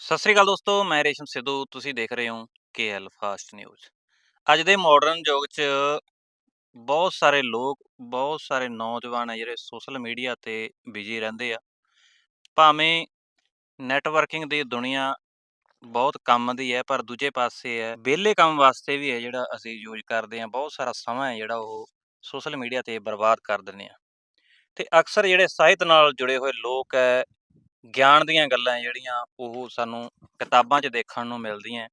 ਸਤਿ ਸ੍ਰੀ ਅਕਾਲ ਦੋਸਤੋ, ਮੈਂ ਰੇਸ਼ਮ ਸਿੱਧੂ, ਤੁਸੀਂ ਦੇਖ ਰਹੇ ਹੋ ਕੇਐਲ ਫਾਸਟ ਨਿਊਜ਼ ਅੱਜ ਦੇ ਮਾਡਰਨ ਯੁੱਗ 'ਚ ਬਹੁਤ ਸਾਰੇ ਲੋਕ, ਬਹੁਤ ਸਾਰੇ ਨੌਜਵਾਨ ਆ ਜਿਹੜੇ ਸੋਸ਼ਲ ਮੀਡੀਆ ਤੇ ਬਿਜ਼ੀ ਰਹਿੰਦੇ ਆ। ਭਾਵੇਂ ਨੈਟਵਰਕਿੰਗ ਦੀ ਦੁਨੀਆ ਬਹੁਤ ਕੰਮ ਦੀ ਹੈ, ਪਰ ਦੂਜੇ ਪਾਸੇ ਹੈ, ਵਿਹਲੇ ਕੰਮ ਵਾਸਤੇ ਵੀ ਹੈ ਜਿਹੜਾ ਅਸੀਂ ਯੂਜ਼ ਕਰਦੇ ਆ ਬਹੁਤ ਸਾਰਾ ਸਮਾਂ ਹੈ ਜਿਹੜਾ ਉਹ ਸੋਸ਼ਲ ਮੀਡੀਆ ਤੇ ਬਰਬਾਦ ਕਰ ਦਿੰਦੇ ਆ। ਤੇ ਅਕਸਰ ਜਿਹੜੇ ਸਾਹਿਤ ਨਾਲ ਜੁੜੇ ਹੋਏ ਲੋਕ ਹੈ ਗਿਆਨ ਦੀਆਂ ਗੱਲਾਂ ਜਿਹੜੀਆਂ ਉਹ ਸਾਨੂੰ ਕਿਤਾਬਾਂ 'ਚ ਦੇਖਣ ਨੂੰ ਮਿਲਦੀਆਂ।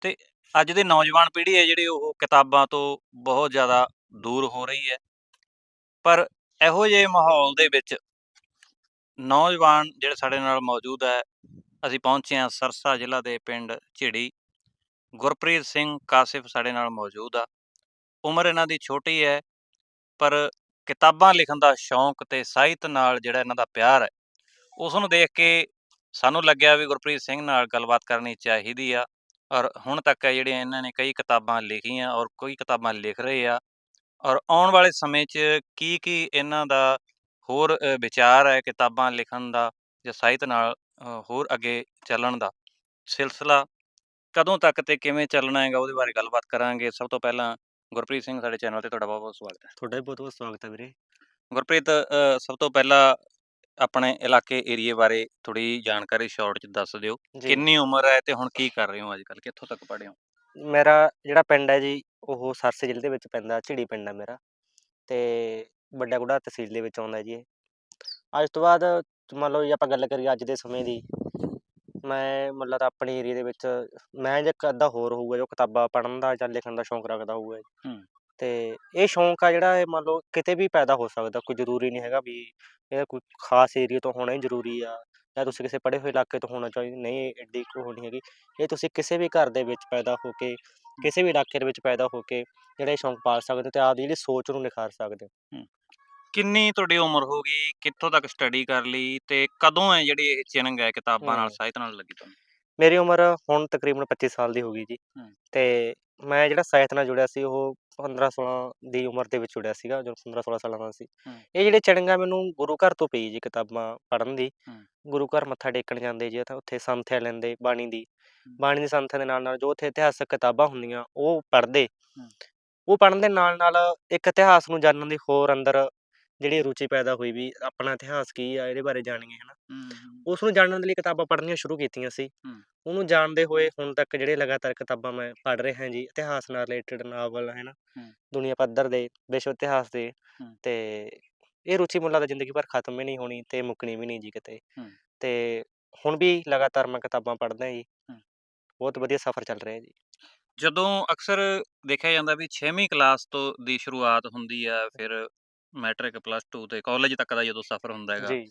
ਤੇ ਅੱਜ ਦੀ ਨੌਜਵਾਨ ਪੀੜ੍ਹੀ ਹੈ ਜਿਹੜੀ ਉਹ ਕਿਤਾਬਾਂ ਤੋਂ ਬਹੁਤ ਜ਼ਿਆਦਾ ਦੂਰ ਹੋ ਰਹੀ ਹੈ। ਪਰ ਇਹੋ ਜਿਹੇ ਮਾਹੌਲ ਦੇ ਵਿੱਚ ਨੌਜਵਾਨ ਜਿਹੜੇ ਸਾਡੇ ਨਾਲ ਮੌਜੂਦ ਹੈ, ਅਸੀਂ ਪਹੁੰਚੇ ਹਾਂ ਸਰਸਾ ਜ਼ਿਲ੍ਹਾ ਦੇ ਪਿੰਡ ਝਿੜੀ। ਗੁਰਪ੍ਰੀਤ ਸਿੰਘ ਕਾਸਿਫ ਸਾਡੇ ਨਾਲ ਮੌਜੂਦ ਆ। ਉਮਰ ਇਹਨਾਂ ਦੀ ਛੋਟੀ ਹੈ, ਪਰ ਕਿਤਾਬਾਂ ਲਿਖਣ ਦਾ ਸ਼ੌਂਕ ਤੇ ਸਾਹਿਤ ਨਾਲ ਜਿਹੜਾ ਇਹਨਾਂ ਦਾ ਪਿਆਰ ਹੈ ਉਸ ਨੂੰ ਦੇਖ ਕੇ ਸਾਨੂੰ ਲੱਗਿਆ ਵੀ ਗੁਰਪ੍ਰੀਤ ਸਿੰਘ ਨਾਲ ਗੱਲਬਾਤ ਕਰਨੀ ਚਾਹੀਦੀ ਆ। ਔਰ ਹੁਣ ਤੱਕ ਹੈ ਜਿਹੜੀਆਂ ਇਹਨਾਂ ਨੇ ਕਈ ਕਿਤਾਬਾਂ ਲਿਖੀਆਂ ਔਰ ਕੋਈ ਕਿਤਾਬਾਂ ਲਿਖ ਰਹੇ ਆ। ਔਰ ਆਉਣ ਵਾਲੇ ਸਮੇਂ 'ਚ ਕੀ ਕੀ ਇਹਨਾਂ ਦਾ ਹੋਰ ਅ, ਵਿਚਾਰ ਹੈ ਕਿਤਾਬਾਂ ਲਿਖਣ ਦਾ ਜਾਂ ਸਾਹਿਤ ਨਾਲ ਅ, ਹੋਰ ਅੱਗੇ ਚੱਲਣ ਦਾ? ਸਿਲਸਿਲਾ ਕਦੋਂ ਤੱਕ ਤੇ ਕਿਵੇਂ ਚੱਲਣਾ ਹੈਗਾ ਉਹਦੇ ਬਾਰੇ ਗੱਲਬਾਤ ਕਰਾਂਗੇ। ਸਭ ਤੋਂ ਪਹਿਲਾਂ ਗੁਰਪ੍ਰੀਤ ਸਿੰਘ ਸਾਡੇ ਚੈਨਲ ਤੇ ਤੁਹਾਡਾ ਬਹੁਤ ਬਹੁਤ ਸਵਾਗਤ ਹੈ। ਤੁਹਾਡਾ ਵੀ ਬਹੁਤ ਬਹੁਤ ਸਵਾਗਤ ਹੈ ਵੀਰੇ। ਗੁਰਪ੍ਰੀਤ ਅ, ਸਭ ਤੋਂ ਪਹਿਲਾਂ ਆਪਣੇ ਇਲਾਕੇ ਏਰੀਏ ਬਾਰੇ ਥੋੜੀ ਜਾਣਕਾਰੀ ਸ਼ਾਰਟ ਚ ਦੱਸ ਦਿਓ। ਜੀ। ਕਿੰਨੀ ਉਮਰ ਹੈ ਤੇ ਹੁਣ ਕੀ ਕਰ ਰਹੇ ਹੋ ਅੱਜ ਕੱਲ ਕਿੱਥੋਂ ਤੱਕ ਪੜ੍ਹੇ ਹੋ? ਮੇਰਾ ਜਿਹੜਾ ਪਿੰਡ ਹੈ ਜੀ ਉਹ ਸਰਸੇ ਜ਼ਿਲ੍ਹੇ ਦੇ ਵਿੱਚ ਪੈਂਦਾ ਝਿੜੀ ਪਿੰਡ ਹੈ ਮੇਰਾ। ਤੇ ਵੱਡਾ ਗੁੜਾ ਤਹਿਸੀਲ ਦੇ ਵਿੱਚ ਆਉਂਦਾ ਜੀ ਇਹ। ਅੱਜ ਤੋਂ ਬਾਅਦ ਮੰਨ ਲਓ ਜੇ ਆਪਾਂ ਗੱਲ ਕਰੀਏ ਅੱਜ ਦੇ ਸਮੇਂ ਦੀ ਮੈਂ ਮਤਲਬ ਆਪਣੇ ਏਰੀਏ ਦੇ ਵਿੱਚ ਮੈਂ ਜੇ ਇੱਕ ਅੱਧਾ ਹੋਰ ਹੋਊਗਾ ਜੋ ਕਿਤਾਬਾਂ ਪੜ੍ਹਨ ਦਾ ਜਾਂ ਲਿਖਣ ਦਾ ਸ਼ੌਂਕ ਰੱਖਦਾ ਹੋਊਗਾ ਜੀ। ਹੂੰ। ਤੇ ਇਹ ਸ਼ੌਂਕ ਆ ਜਿਹੜਾ ਇਹ ਮੰਨ ਲਓ ਕਿਤੇ ਵੀ ਪੈਦਾ ਹੋ ਸਕਦਾ ਕੋਈ ਜ਼ਰੂਰੀ ਨਹੀਂ ਹੈਗਾ ਵੀ ਇਹ ਕੋਈ ਖਾਸ ਏਰੀਏ ਤੋਂ ਹੋਣਾ ਹੀ ਜ਼ਰੂਰੀ ਆ ਜਾਂ ਤੁਸੀਂ ਕਿਸੇ ਪੜ੍ਹੇ ਹੋਏ ਇਲਾਕੇ ਤੋਂ ਹੋਣਾ ਚਾਹੀਦਾ ਨਹੀਂ ਐਡੀ ਕੋਈ ਨਹੀਂ ਹੈਗੀ। ਇਹ ਤੁਸੀਂ ਕਿਸੇ ਵੀ ਘਰ ਦੇ ਵਿੱਚ ਪੈਦਾ ਹੋ ਕੇ ਕਿਸੇ ਵੀ ਇਲਾਕੇ ਦੇ ਵਿੱਚ ਪੈਦਾ ਹੋ ਕੇ ਜਿਹੜਾ ਇਹ ਸ਼ੌਂਕ ਪਾਲ ਸਕਦੇ ਹੋ ਤੇ ਆਪਦੀ ਜਿਹੜੀ ਸੋਚ ਨੂੰ ਨਿਖਾਰ ਸਕਦੇ ਹੋ। ਕਿੰਨੀ ਤੁਹਾਡੀ ਉਮਰ ਹੋ ਗਈ? ਕਿੱਥੋਂ ਤੱਕ ਸਟੱਡੀ ਕਰ ਲਈ? ਤੇ ਕਦੋਂ ਹੈ ਜਿਹੜੀ ਇਹ ਚਿੰਨ੍ਹ ਹੈ ਕਿਤਾਬਾਂ ਨਾਲ। ਸਾਹਿਤ ਨਾਲ ਲੱਗੀ ਤੁਹਾਨੂੰ? ਮੇਰੀ ਉਮਰ ਹੁਣ ਤਕਰੀਬਨ 25 ਸਾਲ ਦੀ ਹੋ ਗਈ ਜੀ। ਤੇ ਮੈਂ ਜਿਹੜਾ ਸਾਹਿਤ ਨਾਲ ਜੁੜਿਆ ਸੀ ਉਹ 15 16 ਦੀ ਉਮਰ ਦੇ ਵਿੱਚ ਜੁੜਿਆ ਸੀਗਾ ਜਦੋਂ 15 16 ਸਾਲਾਂ ਦਾ ਸੀ। ਇਹ ਜਿਹੜੇ ਚੜੰਗਾ ਮੈਨੂੰ ਗੁਰੂ ਘਰ ਤੋਂ ਪਈ ਜੀ ਕਿਤਾਬਾਂ ਪੜ੍ਹਨ ਦੀ। ਗੁਰੂ ਘਰ ਮੱਥਾ ਟੇਕਣ ਜਾਂਦੇ ਜੀ ਤਾਂ ਉੱਥੇ ਸੰਥਿਆ ਲੈਂਦੇ ਬਾਣੀ ਦੀ। ਬਾਣੀ ਦੀ ਸੰਥਿਆ ਦੇ ਨਾਲ ਨਾਲ ਜੋ ਉੱਥੇ ਇਤਿਹਾਸਕ ਕਿਤਾਬਾਂ ਹੁੰਦੀਆਂ ਉਹ ਪੜ੍ਹਦੇ ਹੂੰ। ਉਹ ਪੜ੍ਹਨ ਦੇ ਨਾਲ ਨਾਲ ਇੱਕ ਇਤਿਹਾਸ ਨੂੰ ਜਾਣਨ ਦੀ ਹੋਰ ਅੰਦਰ ਜਿਹੜੀ ਰੁਚੀ ਪੈਦਾ ਹੋਈ ਵੀ ਆਪਣਾ ਇਤਿਹਾਸ ਕੀ ਆ ਇਹਦੇ ਬਾਰੇ ਜਾਣੀਏ ਹਨਾ ਉਸ ਨੂੰ ਜਾਣਨ ਦੇ ਲਈ ਕਿਤਾਬਾਂ ਪੜ੍ਹਨੀਆਂ ਸ਼ੁਰੂ ਕੀਤੀਆਂ ਸੀ ਹੂੰ। ਉਹਨੂੰ ਜਾਣਦੇ ਹੋਏ ਹੁਣ ਤੱਕ ਜਿਹੜੇ ਲਗਾਤਾਰ ਕਿਤਾਬਾਂ ਮੈਂ ਪੜ੍ਹ ਰਿਹਾ ਜੀ ਇਤਿਹਾਸ ਨਾਲ ਰਿਲੇਟਡ ਨਾਵਲ ਹੈ ਨਾ ਹੂੰ। ਦੁਨੀਆ ਪੱਧਰ ਦੇ ਵਿਸ਼ਵ ਇਤਿਹਾਸ ਦੇ ਹੂੰ। ਤੇ ਇਹ ਰੁਚੀ ਮੈਨੂੰ ਲੱਗਦਾ ਜ਼ਿੰਦਗੀ ਭਰ ਖਤਮ ਵੀ ਨਹੀਂ ਹੋਣੀ ਤੇ ਮੁੱਕਣੀ ਵੀ ਨਹੀਂ ਜੀ ਕਿਤੇ ਹੂੰ। ਤੇ ਹੁਣ ਵੀ ਲਗਾਤਾਰ ਮੈਂ ਕਿਤਾਬਾਂ ਪੜ੍ਹਦਾ ਜੀ ਹੂੰ। ਬਹੁਤ ਵਧੀਆ ਸਫ਼ਰ ਚੱਲ ਰਿਹਾ ਜੀ ਜਦੋਂ ਅਕਸਰ ਦੇਖਿਆ ਜਾਂਦਾ ਵੀ 6ਵੀਂ ਕਲਾਸ ਤੋਂ ਦੀ ਸ਼ੁਰੂਆਤ ਹੁੰਦੀ ਆ ਫਿਰ ਮੈਟ੍ਰਿਕ ਪਲੱਸ 2 ਤੇ ਕਾਲਜ ਤੱਕ ਦਾ ਜਦੋਂ ਸਫ਼ਰ ਹੁੰਦਾ ਹੈਗਾ ਜੀ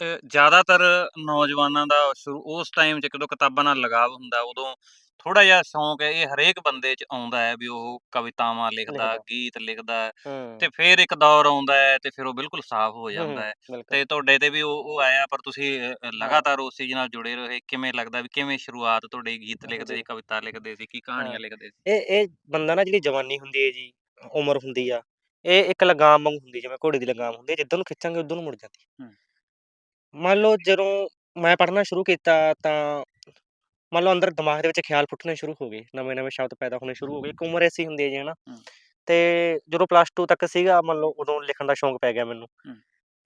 ਅ, ਜ਼ਿਆਦਾਤਰ ਨੌਜਵਾਨਾਂ ਦਾ ਸ਼ੁਰੂ ਉਸ ਟਾਈਮ 'ਚ ਕਦੋਂ ਕਿਤਾਬਾਂ ਨਾਲ ਲਗਾਵ ਹੁੰਦਾ ਉਦੋਂ ਥੋੜਾ ਜਿਹਾ ਸ਼ੌਂਕ ਹੈ ਇਹ ਹਰੇਕ ਬੰਦੇ 'ਚ ਆਉਂਦਾ ਹੈ ਵੀ ਉਹ ਕਵਿਤਾਵਾਂ ਲਿਖਦਾ ਲਿਖਦਾ। ਗੀਤ ਲਿਖਦਾ ਹੈ, ਤੇ ਫਿਰ ਇੱਕ ਦੌਰ ਆਉਂਦਾ ਹੈ ਤੇ ਫਿਰ ਉਹ ਬਿਲਕੁਲ ਸਾਫ਼ ਹੋ ਜਾਂਦਾ ਹੈ ਬਿਲਕੁਲ ਤੇ ਤੁਹਾਡੇ ਤੇ ਵੀ ਉਹ ਉਹ ਆਇਆ ਪਰ ਤੁਸੀਂ ਅ, ਅ, ਲਗਾਤਾਰ ਉਸ ਚੀਜ਼ ਨਾਲ ਜੁੜੇ ਰਹੇ ਕਿਵੇਂ ਲੱਗਦਾ ਵੀ ਕਿਵੇਂ ਸ਼ੁਰੂਆਤ ਤੁਹਾਡੇ ਗੀਤ ਲਿਖਦੇ ਸੀ। ਕਵਿਤਾ ਲਿਖਦੇ ਸੀ ਕੀ ਕਹਾਣੀਆਂ। ਲਿਖਦੇ ਸੀ ਇਹ ਇਹ ਬੰਦਾ ਨਾ ਜਿਹੜੀ ਜਵਾਨੀ ਹੁੰਦੀ ਹੈ ਜੀ ਉਮਰ ਹੁੰਦੀ ਆ ਇਹ ਇੱਕ ਲਗਾਮ ਵਾਂਗ ਹੁੰਦੀ ਜਿਵੇਂ ਘੋੜੇ ਦੀ ਲਗਾਮ ਹੁੰਦੀ ਹੈ ਜਿੱਧਰ ਨੂੰ ਖਿੱਚਾਂਗੇ ਉਧਰ ਨੂੰ ਮੁੜ ਜਾਂਦੀ ਹੂੰ। ਮੰਨ ਲਓ ਜਦੋਂ ਮੈਂ ਪੜ੍ਹਨਾ ਸ਼ੁਰੂ ਕੀਤਾ ਤਾਂ ਮੰਨ ਲਓ ਅੰਦਰ ਦਿਮਾਗ ਦੇ ਵਿੱਚ ਖਿਆਲ ਫੁੱਟਣੇ ਸ਼ੁਰੂ ਹੋ ਗਏ ਨਵੇਂ ਨਵੇਂ ਸ਼ਬਦ ਪੈਦਾ ਹੋਣੇ ਸ਼ੁਰੂ ਹੋ ਗਏ ਇੱਕ ਉਮਰ ਐਸੀ ਹੁੰਦੀ ਹੈ ਜੀ ਹਨਾ ਹੂੰ। ਤੇ ਜਦੋਂ ਪਲੱਸ 2 ਤੱਕ ਸੀਗਾ ਮੰਨ ਲਓ ਉਦੋਂ ਲਿਖਣ ਦਾ ਸ਼ੌਂਕ ਪੈ ਗਿਆ ਮੈਨੂੰ ਹੂੰ।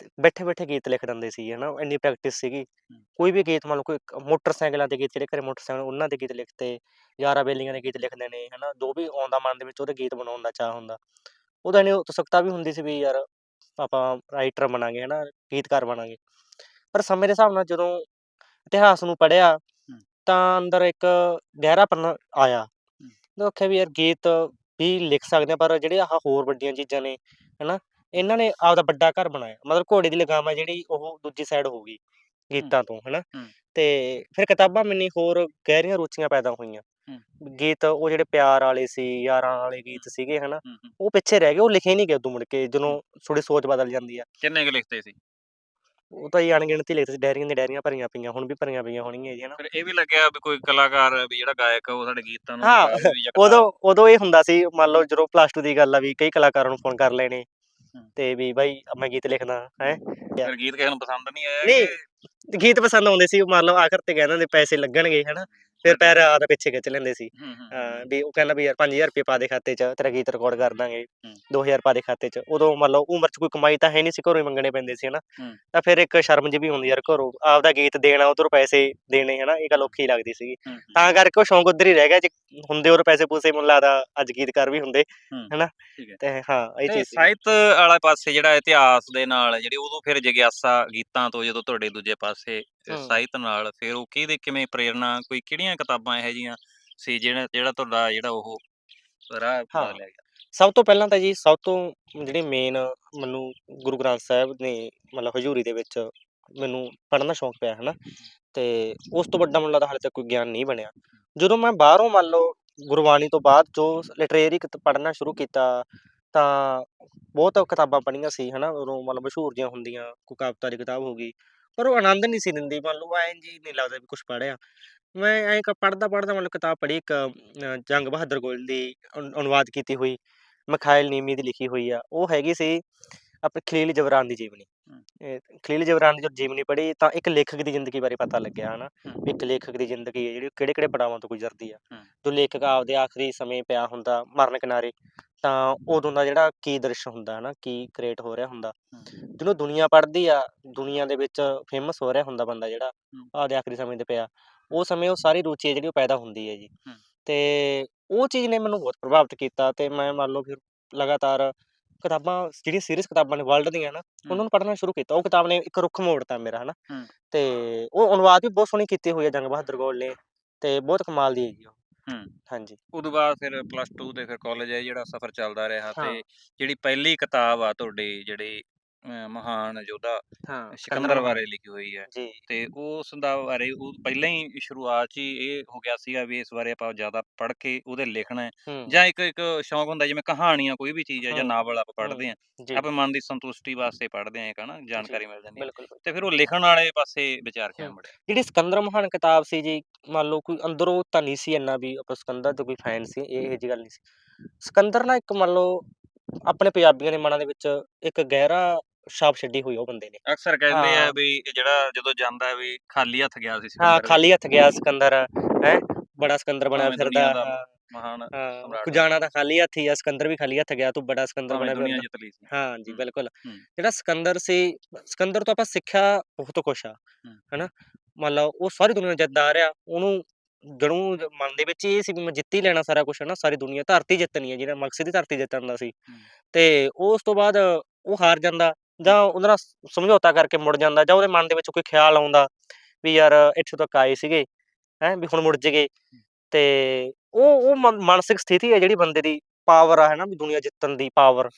ਤੇ ਬੈਠੇ ਬੈਠੇ ਗੀਤ ਲਿਖ ਦਿੰਦੇ ਸੀ ਹਨਾ ਇੰਨੀ ਪ੍ਰੈਕਟਿਸ ਸੀਗੀ ਕੋਈ ਵੀ ਗੀਤ ਮੰਨ ਲਓ ਕੋਈ ਇੱਕ ਮੋਟਰਸਾਈਕਲਾਂ ਦੇ ਗੀਤ ਜਿਹੜੇ ਘਰੇ ਮੋਟਰਸਾਈਕਲ ਉਹਨਾਂ ਦੇ ਗੀਤ ਲਿਖਤੇ ਯਾਰਾਂ ਬੇਲੀਆਂ ਦੇ ਗੀਤ ਲਿਖਦੇ ਨੇ ਹਨਾ ਜੋ ਵੀ ਆਉਂਦਾ ਮਨ ਦੇ ਵਿੱਚ ਉਹਦੇ ਗੀਤ ਬਣਾਉਣ ਦਾ ਚਾਹ ਹੁੰਦਾ ਉਹਦਾ ਇੰਨੀ ਉਤਸੁਕਤਾ ਵੀ ਹੁੰਦੀ ਸੀ ਵੀ ਯਾਰ ਆਪਾਂ ਰਾਈਟਰ ਬਣਾਂਗੇ ਹਨਾ ਗੀਤਕਾਰ ਬਣਾਂਗੇ। ਪਰ ਸਮੇਂ ਦੇ ਹਿਸਾਬ ਨਾਲ ਜਦੋਂ ਇਤਿਹਾਸ ਨੂੰ ਪੜ੍ਹਿਆ ਤਾਂ ਅੰਦਰ ਇੱਕ ਗਹਿਰਾਪਨ ਆਇਆ। ਮੈਂ ਆਖਿਆ ਵੀ ਯਾਰ ਗੀਤ ਵੀ ਲਿਖ ਸਕਦੇ ਆ ਪਰ ਜਿਹੜੇ ਆਹ ਹੋਰ ਵੱਡੀਆਂ ਚੀਜ਼ਾਂ ਨੇ ਹਨਾ ਇਹਨਾਂ ਨੇ ਆਪਦਾ ਵੱਡਾ ਘਰ ਬਣਾਇਆ। ਮਤਲਬ ਘੋੜੇ ਦੀ ਲਗਾਮ ਹੈ ਜਿਹੜੀ ਉਹ ਦੂਜੀ ਸਾਈਡ ਹੋ ਗਈ ਗੀਤਾਂ ਤੋਂ ਹਨਾ। ਤੇ ਫਿਰ ਕਿਤਾਬਾਂ ਮੈਨੀ ਹੋਰ ਗਹਿਰੀਆਂ ਰੁਚੀਆਂ ਪੈਦਾ ਹੋਈਆਂ। ਗੀਤ ਉਹ ਜਿਹੜੇ ਪਿਆਰ ਵਾਲੇ ਸੀ ਯਾਰਾਂ ਵਾਲੇ ਗੀਤ ਸੀਗੇ ਹਨਾ ਹੂੰ, ਹੂੰ। ਉਹ ਪਿੱਛੇ ਰਹਿ ਗਏ ਉਹ ਲਿਖੇ ਨਹੀਂ ਗਏ ਉਦੋਂ ਮੁੜ ਕੇ ਜਦੋਂ ਥੋੜੀ ਸੋਚ ਬਦਲ ਜਾਂਦੀ ਆ। ਕਿੰਨੇ ਕੁ ਲਿਖਦੇ ਸੀ? ਉਹ ਤਾਂ ਹੀ ਅਣਗਿਣਤੀ ਲਿਖਦੇ ਸੀ ਡਾਇਰੀਆਂ ਦੀਆਂ ਡਾਇਰੀਆਂ ਭਰੀਆਂ ਪਈਆਂ ਹੁਣ ਵੀ ਭਰੀਆਂ ਪਈਆਂ ਹੋਣਗੀਆਂ ਜੀ ਹਨਾ। ਫਿਰ ਇਹ ਵੀ ਲੱਗਿਆ ਵੀ ਕੋਈ ਕਲਾਕਾਰ ਵੀ ਜਿਹੜਾ ਗਾਇਕ ਉਹ ਸਾਡੇ ਗੀਤਾਂ ਨੂੰ ਹਾਂ, ਉਦੋਂ ਉਦੋਂ ਇਹ ਹੁੰਦਾ ਸੀ ਮੰਨ ਲਓ ਜਦੋਂ ਪਲੱਸ 2 ਦੀ ਗੱਲ ਆ ਵੀ ਕਈ ਕਲਾਕਾਰਾਂ ਨੂੰ ਫੋਨ ਕਰ ਲੈਣੇ। ਹੂੰ। ਤੇ ਵੀ ਬਾਈ ਮੈਂ ਗੀਤ ਲਿਖਦਾ ਹੈ। ਫਿਰ ਗੀਤ ਕਿਸੇ ਨੂੰ ਪਸੰਦ ਨਹੀਂ ਆਇਆ ਨਹੀਂ, ਗੀਤ ਪਸੰਦ ਆਉਂਦੇ ਸੀ ਮੰਨ ਲਓ ਆਖਰ ਤੇ ਕਹਿੰਦੇ ਹੁੰਦੇ ਪੈਸੇ ਲੱਗਣਗੇ ਹਨਾ। ਫਿਰ ਪੈਰ ਆਦਾ ਪਿੱਛੇ ਖਿੱਚ ਲੈਂਦੇ ਸੀ। ਹੂੰ ਵੀ ਉਹ ਕਹਿੰਦਾ ਵੀ ਯਾਰ 5000 ਰੁਪਏ ਪਾ ਦੇ ਖਾਤੇ 'ਚ ਤੇਰਾ ਗੀਤ ਰਿਕਾਰਡ ਕਰ ਦਾਂਗੇ। ਹੂੰ। 2000 ਪਾ ਦੇ ਖਾਤੇ 'ਚ। ਉਦੋਂ ਮੰਨ ਲਓ ਉਮਰ 'ਚ ਕੋਈ ਕਮਾਈ ਤਾਂ ਹੈ ਨਹੀਂ ਸੀ ਘਰੋਂ ਹੀ ਮੰਗਣੇ ਪੈਂਦੇ ਸੀ ਹਨਾ। ਹੂੰ। ਤਾਂ ਫਿਰ ਇੱਕ ਸ਼ਰਮ ਜਿਹੀ ਵੀ ਹੁੰਦੀ ਯਾਰ ਘਰੋਂ ਆਪਦਾ ਗੀਤ ਦੇਣਾ ਉਧਰੋਂ ਪੈਸੇ ਦੇਣੇ ਹਨਾ ਇਹ ਗੱਲ ਔਖੀ ਲੱਗਦੀ ਸੀਗੀ। ਹੂੰ, ਹੂੰ, ਤਾਂ ਕਰਕੇ ਉਹ ਸ਼ੌਂਕ ਉਧਰ ਹੀ ਰਹਿ ਗਿਆ ਜੇ ਹੁੰਦੇ ਹੋਰ ਪੈਸੇ ਪੂਸੇ ਮੈਨੂੰ ਲੱਗਦਾ ਅੱਜ ਗੀਤਕਾਰ ਵੀ ਹੁੰਦੇ ਹੂੰ, ਹਨਾ। ਠੀਕ ਹੈ। ਤੇ ਹਾਂ ਇਹ ਤੇ ਚੀਜ਼ ਸੀ ਸਾਹਿਤ ਵਾਲਾ ਪਾਸੇ ਜਿਹੜਾ ਇਤਿਹਾਸ ਦੇ ਨਾਲ ਜਿਹੜੀ ਉਦੋਂ ਫਿਰ ਜਿਗਿਆਸਾ ਗੀਤਾਂ ਤੋਂ ਜਦੋਂ ਤੁਹਾਡੇ ਦੂਜੇ ਪਾਸੇ ਅ, ਹੂੰ। ਸਾਹਿਤ ਨਾਲ ਫਿਰ ਉਹ ਕਿਹਦੇ ਕਿਵੇਂ ਪ੍ਰੇਰਨਾ ਕੋਈ ਕਿਹੜੀਆਂ ਕਿਤਾਬਾਂ ਇਹੋ ਜਿਹੀਆਂ ਸੀ ਜਿਹੜਾ ਜਿਹੜਾ ਤੁਹਾਡਾ ਜਿਹੜਾ ਉਹ ਰਾਹ ਹਾਂ। ਬਦਲਿਆ ਗਿਆ? ਸਭ ਤੋਂ ਪਹਿਲਾਂ ਤਾਂ ਜੀ ਸਭ ਤੋਂ ਜਿਹੜੀ ਮੇਨ ਮੈਨੂੰ ਗੁਰੂ ਗ੍ਰੰਥ ਸਾਹਿਬ ਨੇ ਮਤਲਬ ਹਜ਼ੂਰੀ ਦੇ ਵਿੱਚ ਮੈਨੂੰ ਪੜ੍ਹਨ ਦਾ ਸ਼ੌਂਕ ਪਿਆ ਹਨਾ? ਤੇ ਉਸ ਤੋਂ ਵੱਡਾ ਮੈਨੂੰ ਲੱਗਦਾ ਹਾਲੇ ਤੱਕ ਕੋਈ ਗਿਆਨ ਨਹੀਂ ਬਣਿਆ। ਜਦੋਂ ਮੈਂ ਬਾਹਰੋਂ ਮੰਨ ਲਓ ਗੁਰਬਾਣੀ ਤੋਂ ਬਾਅਦ ਜੋ ਲਿਟਰੇਰੀ ਪੜ੍ਹਨਾ ਸ਼ੁਰੂ ਕੀਤਾ ਤਾਂ ਬਹੁਤ ਕਿਤਾਬਾਂ ਪੜ੍ਹੀਆਂ ਸੀ ਹਨਾ? ਉਦੋਂ ਮਤਲਬ ਮਸ਼ਹੂਰ ਜਿਹੀਆਂ ਹੁੰਦੀਆਂ ਕੋਈ ਕਵਿਤਾ ਦੀ ਕਿਤਾਬ ਹੋ ਗਈ। ਪਰ ਉਹ ਆਨੰਦ ਨਹੀਂ ਸੀ ਦਿੰਦੀ ਮੰਨ ਲਓ ਐਂ ਜੀ ਨਹੀਂ ਲੱਗਦਾ ਵੀ ਕੁਝ ਪੜ੍ਹਿਆ ਮੈਂ ਐਂ ਪੜ੍ਹਦਾ ਪੜ੍ਹਦਾ ਮਤਲਬ ਕਿਤਾਬ ਪੜ੍ਹੀ ਇੱਕ ਅ, ਜੰਗ ਬਹਾਦਰ ਗੋਇਲ ਦੀ ਅਨੁ- ਅਨੁਵਾਦ ਕੀਤੀ ਹੋਈ ਮਖਾਇਲ ਨੀਮੀ ਦੀ ਲਿਖੀ ਹੋਈ ਆ ਉਹ ਹੈਗੀ ਸੀ ਆਪਣੇ ਖਲੀਲ ਜਬਰਾਨ ਦੀ ਜੀਵਨੀ। ਇਹ ਖਲੀਲ ਜਬਰਾਨ ਦੀ ਜਦੋਂ ਜੀਵਨੀ ਪੜ੍ਹੀ ਤਾਂ ਇੱਕ ਲੇਖਕ ਦੀ ਜ਼ਿੰਦਗੀ ਬਾਰੇ ਪਤਾ ਲੱਗਿਆ ਹਨਾ। ਵੀ ਇੱਕ ਲੇਖਕ ਦੀ ਜ਼ਿੰਦਗੀ ਹੈ ਜਿਹੜੀ ਕਿਹੜੇ ਕਿਹੜੇ ਪੜਾਵਾਂ ਤੋਂ ਗੁਜ਼ਰਦੀ ਆ। ਜੋ ਲੇਖਕ ਆਪਦੇ ਆਖਰੀ ਸਮੇਂ ਪਿਆ ਹੁੰਦਾ ਮਰਨ ਕਿਨਾਰੇ ਤਾਂ ਉਦੋਂ ਦਾ ਜਿਹੜਾ ਕੀ ਦ੍ਰਿਸ਼ ਹੁੰਦਾ ਹਨਾ ਕੀ ਕ੍ਰੀਏਟ ਹੋ ਰਿਹਾ ਹੁੰਦਾ ਹੂੰ। ਜਦੋਂ ਦੁਨੀਆ ਪੜ੍ਹਦੀ ਆ ਦੁਨੀਆ ਦੇ ਵਿੱਚ ਫੇਮਸ ਹੋ ਰਿਹਾ ਹੁੰਦਾ ਬੰਦਾ ਜਿਹੜਾ ਹੂੰ। ਆਪਦੇ ਆਖਰੀ ਸਮੇਂ ਤੇ ਪਿਆ ਉਹ ਸਮੇਂ ਉਹ ਸਾਰੀ ਰੁਚੀ ਹੈ ਜਿਹੜੀ ਉਹ ਪੈਦਾ ਹੁੰਦੀ ਹੈ ਜੀ ਹੂੰ। ਤੇ ਉਹ ਚੀਜ਼ ਨੇ ਮੈਨੂੰ ਬਹੁਤ ਪ੍ਰਭਾਵਿਤ ਕੀਤਾ ਤੇ ਮੈਂ ਮੰਨ ਲਓ ਫਿਰ ਲਗਾਤਾਰ ਕਿਤਾਬਾਂ ਜਿਹੜੀਆਂ ਸੀਰੀਅਸ ਕਿਤਾਬਾਂ ਨੇ ਵਰਲਡ ਦੀਆਂ ਨਾ ਉਹਨਾਂ ਨੂੰ ਪੜ੍ਹਨਾ ਸ਼ੁਰੂ ਕੀਤਾ ਉਹ ਕਿਤਾਬ ਨੇ ਇੱਕ ਰੁੱਖ ਮੋੜਤਾ ਮੇਰਾ ਹਨਾ ਹੂੰ। ਤੇ ਉਹ ਅਨੁਵਾਦ ਵੀ ਬਹੁਤ ਸੋਹਣੀ ਕੀਤੀ ਹੋਈ ਹੈ ਜੰਗ ਬਹਾਦਰ ਗੋਲ ਨੇ ਤੇ ਬਹੁਤ ਕਮਾਲ ਦੀ ਹੈ ਜੀ ਉਹ ਹੂੰ। ਹਾਂਜੀ ਉਦੋਂ ਬਾਅਦ ਫਿਰ ਪਲੱਸ 2 ਤੇ ਫਿਰ ਕਾਲਜ ਹੈ ਜਿਹੜਾ ਸਫ਼ਰ ਚੱਲਦਾ ਰਿਹਾ ਹਾਂ। ਤੇ ਜਿਹੜੀ ਪਹਿਲੀ ਕਿਤਾਬ ਆ ਤੁਹਾਡੀ ਜਿਹੜੀ ਮਹਾਨ ਯੋਧਾ ਹਾਂ ਸਿਕੰਦਰ ਬਾਰੇ ਲਿਖੀ ਹੋਈ ਹੈ। ਜੀ ਤੇ ਉਸ ਦਾ ਬਾਰੇ ਉਹ ਪਹਿਲਾਂ ਹੀ ਸ਼ੁਰੂਆਤ 'ਚ ਹੀ ਇਹ ਹੋ ਗਿਆ ਸੀਗਾ ਵੀ ਇਸ ਬਾਰੇ ਆਪਾਂ ਜ਼ਿਆਦਾ ਪੜ੍ਹ ਕੇ ਉਹਦੇ ਲਿਖਣਾ ਹੈ। ਹੂੰ ਜਾਂ ਇੱਕ ਇੱਕ ਸ਼ੌਂਕ ਹੁੰਦਾ ਜਿਵੇਂ ਕਹਾਣੀਆਂ ਕੋਈ ਵੀ ਚੀਜ਼ ਹੈ ਜਾਂ ਹੂੰ, ਨਾਵਲ ਆਪਾਂ ਪੜ੍ਹਦੇ ਆ ਜੀ। ਆਪਾਂ ਮਨ ਦੀ ਸੰਤੁਸ਼ਟੀ ਵਾਸਤੇ ਪੜ੍ਹਦੇ ਆ ਇੱਕ ਹਨਾ ਜਾਣਕਾਰੀ ਮਿਲ ਜਾਂਦੀ ਹੈ। ਬਿਲਕੁਲ। ਤੇ ਫਿਰ ਉਹ ਲਿਖਣ ਵਾਲੇ ਪਾਸੇ ਵਿਚਾਰ ਕਿਵੇਂ ਹੂੰ। ਮੁੜਿਆ ਜਿਹੜੀ ਸਿਕੰਦਰ ਮਹਾਨ ਕਿਤਾਬ ਸੀ ਜੀ ਮੰਨ ਲਓ ਕੋਈ ਅੰਦਰੋਂ ਤਾਂ ਨਹੀਂ ਸੀ ਇੰਨਾ ਵੀ ਆਪਾਂ ਸਿਕੰਦਰ ਤੋਂ ਕੋਈ ਫੈਨ ਸੀ ਇਹ ਇਹੋ ਜਿਹੀ ਗੱਲ ਨਹੀਂ ਸੀ। ਸਿਕੰਦਰ ਨਾ ਇੱਕ ਮੰਨ ਲਓ ਆਪਣੇ ਪੰਜਾਬੀਆਂ ਦੇ ਮਨਾਂ ਦੇ ਵਿੱਚ ਇੱਕ ਗਹਿਰਾ ਛਾਪ ਛੱਡੀ ਹੋਈ ਉਹ ਬੰਦੇ ਨੇ ਅਕਸਰ ਕਹਿੰਦੇ ਆ ਹਾਂ। ਵੀ ਇਹ ਜਿਹੜਾ ਜਦੋਂ ਜਾਂਦਾ ਹੈ ਵੀ ਖਾਲੀ ਹੱਥ ਗਿਆ ਸੀ ਹਾਂ ਸਿਕੰਦਰ ਖਾਲੀ ਹੱਥ ਗਿਆ ਸਿਕੰਦਰ ਹੈ ਬੜਾ ਸਿਕੰਦਰ ਬਣਿਆ ਭਾਵੇਂ ਫਿਰਦਾ ਦੁਨੀਆ ਦਾ ਹਾਂ, ਮਹਾਨ ਹਾਂ ਸਮਰਾਟ ਤਾਂ ਖਾਲੀ ਹੱਥ ਹੀ ਆ ਸਿਕੰਦਰ ਵੀ ਖਾਲੀ ਹੱਥ ਗਿਆ ਤੂੰ ਬੜਾ ਸਿਕੰਦਰ ਭਾਵੇਂ ਬਣਿਆ ਦੁਨੀਆ ਫਿਰਦਾ ਜਿੱਤ ਲਈ ਸੀ ਹਾਂ ਜੀ ਹੂੰ। ਬਿਲਕੁਲ ਹੂੰ। ਜਿਹੜਾ ਸਿਕੰਦਰ ਸੀ ਸਿਕੰਦਰ ਤੋਂ ਆਪਾਂ ਸਿੱਖਿਆ ਬਹੁਤ ਕੁਛ ਆ ਹੂੰ। ਹਨਾ ਮੰਨ ਲਓ ਉਹ ਸਾਰੀ ਦੁਨੀਆ ਜਿੱਤਦਾ ਆ ਰਿਹਾ ਉਹਨੂੰ ਜਦੋਂ ਮਨ ਦੇ ਵਿੱਚ ਇਹ ਸੀ ਵੀ ਮੈਂ ਜਿੱਤ ਹੀ ਲੈਣਾ ਸਾਰਾ ਕੁਝ ਹਨਾ ਸਾਰੀ ਦੁਨੀਆ ਧਰਤੀ ਜਿੱਤਣੀ ਹੈ ਜਿਹੜਾ ਮਕਸਦ ਹੀ ਧਰਤੀ ਜਿੱਤਣ ਦਾ ਸੀ ਹੂੰ। ਤੇ ਉਸ ਤੋਂ ਬਾਅਦ ਉਹ ਹਾਰ ਜਾਂਦਾ ਜਾਂ ਉਹਦੇ ਨਾਲ ਸਮਝੌਤਾ ਕਰਕੇ ਮੁੜ ਜਾਂਦਾ ਜਾਂ ਉਹਦੇ ਮਨ ਦੇ ਵਿੱਚ ਕੋਈ ਖਿਆਲ ਆਉਂਦਾ ਵੀ ਯਾਰ ਇੱਥੇ ਤੱਕ ਆਏ ਸੀਗੇ ਹੈ ਵੀ ਹੁਣ ਮੁੜ ਜਗੇ ਤੇ ਉਹ ਉਹ ਮਨ- ਮਾਨਸਿਕ ਸਥਿਤੀ ਹੈ ਜਿਹੜੀ ਬੰਦੇ ਦੀ ਪਾਵਰ ਆ ਹੈ ਨਾ ਵੀ ਦੁਨੀਆ ਜਿੱਤਣ ਦੀ ਪਾਵਰ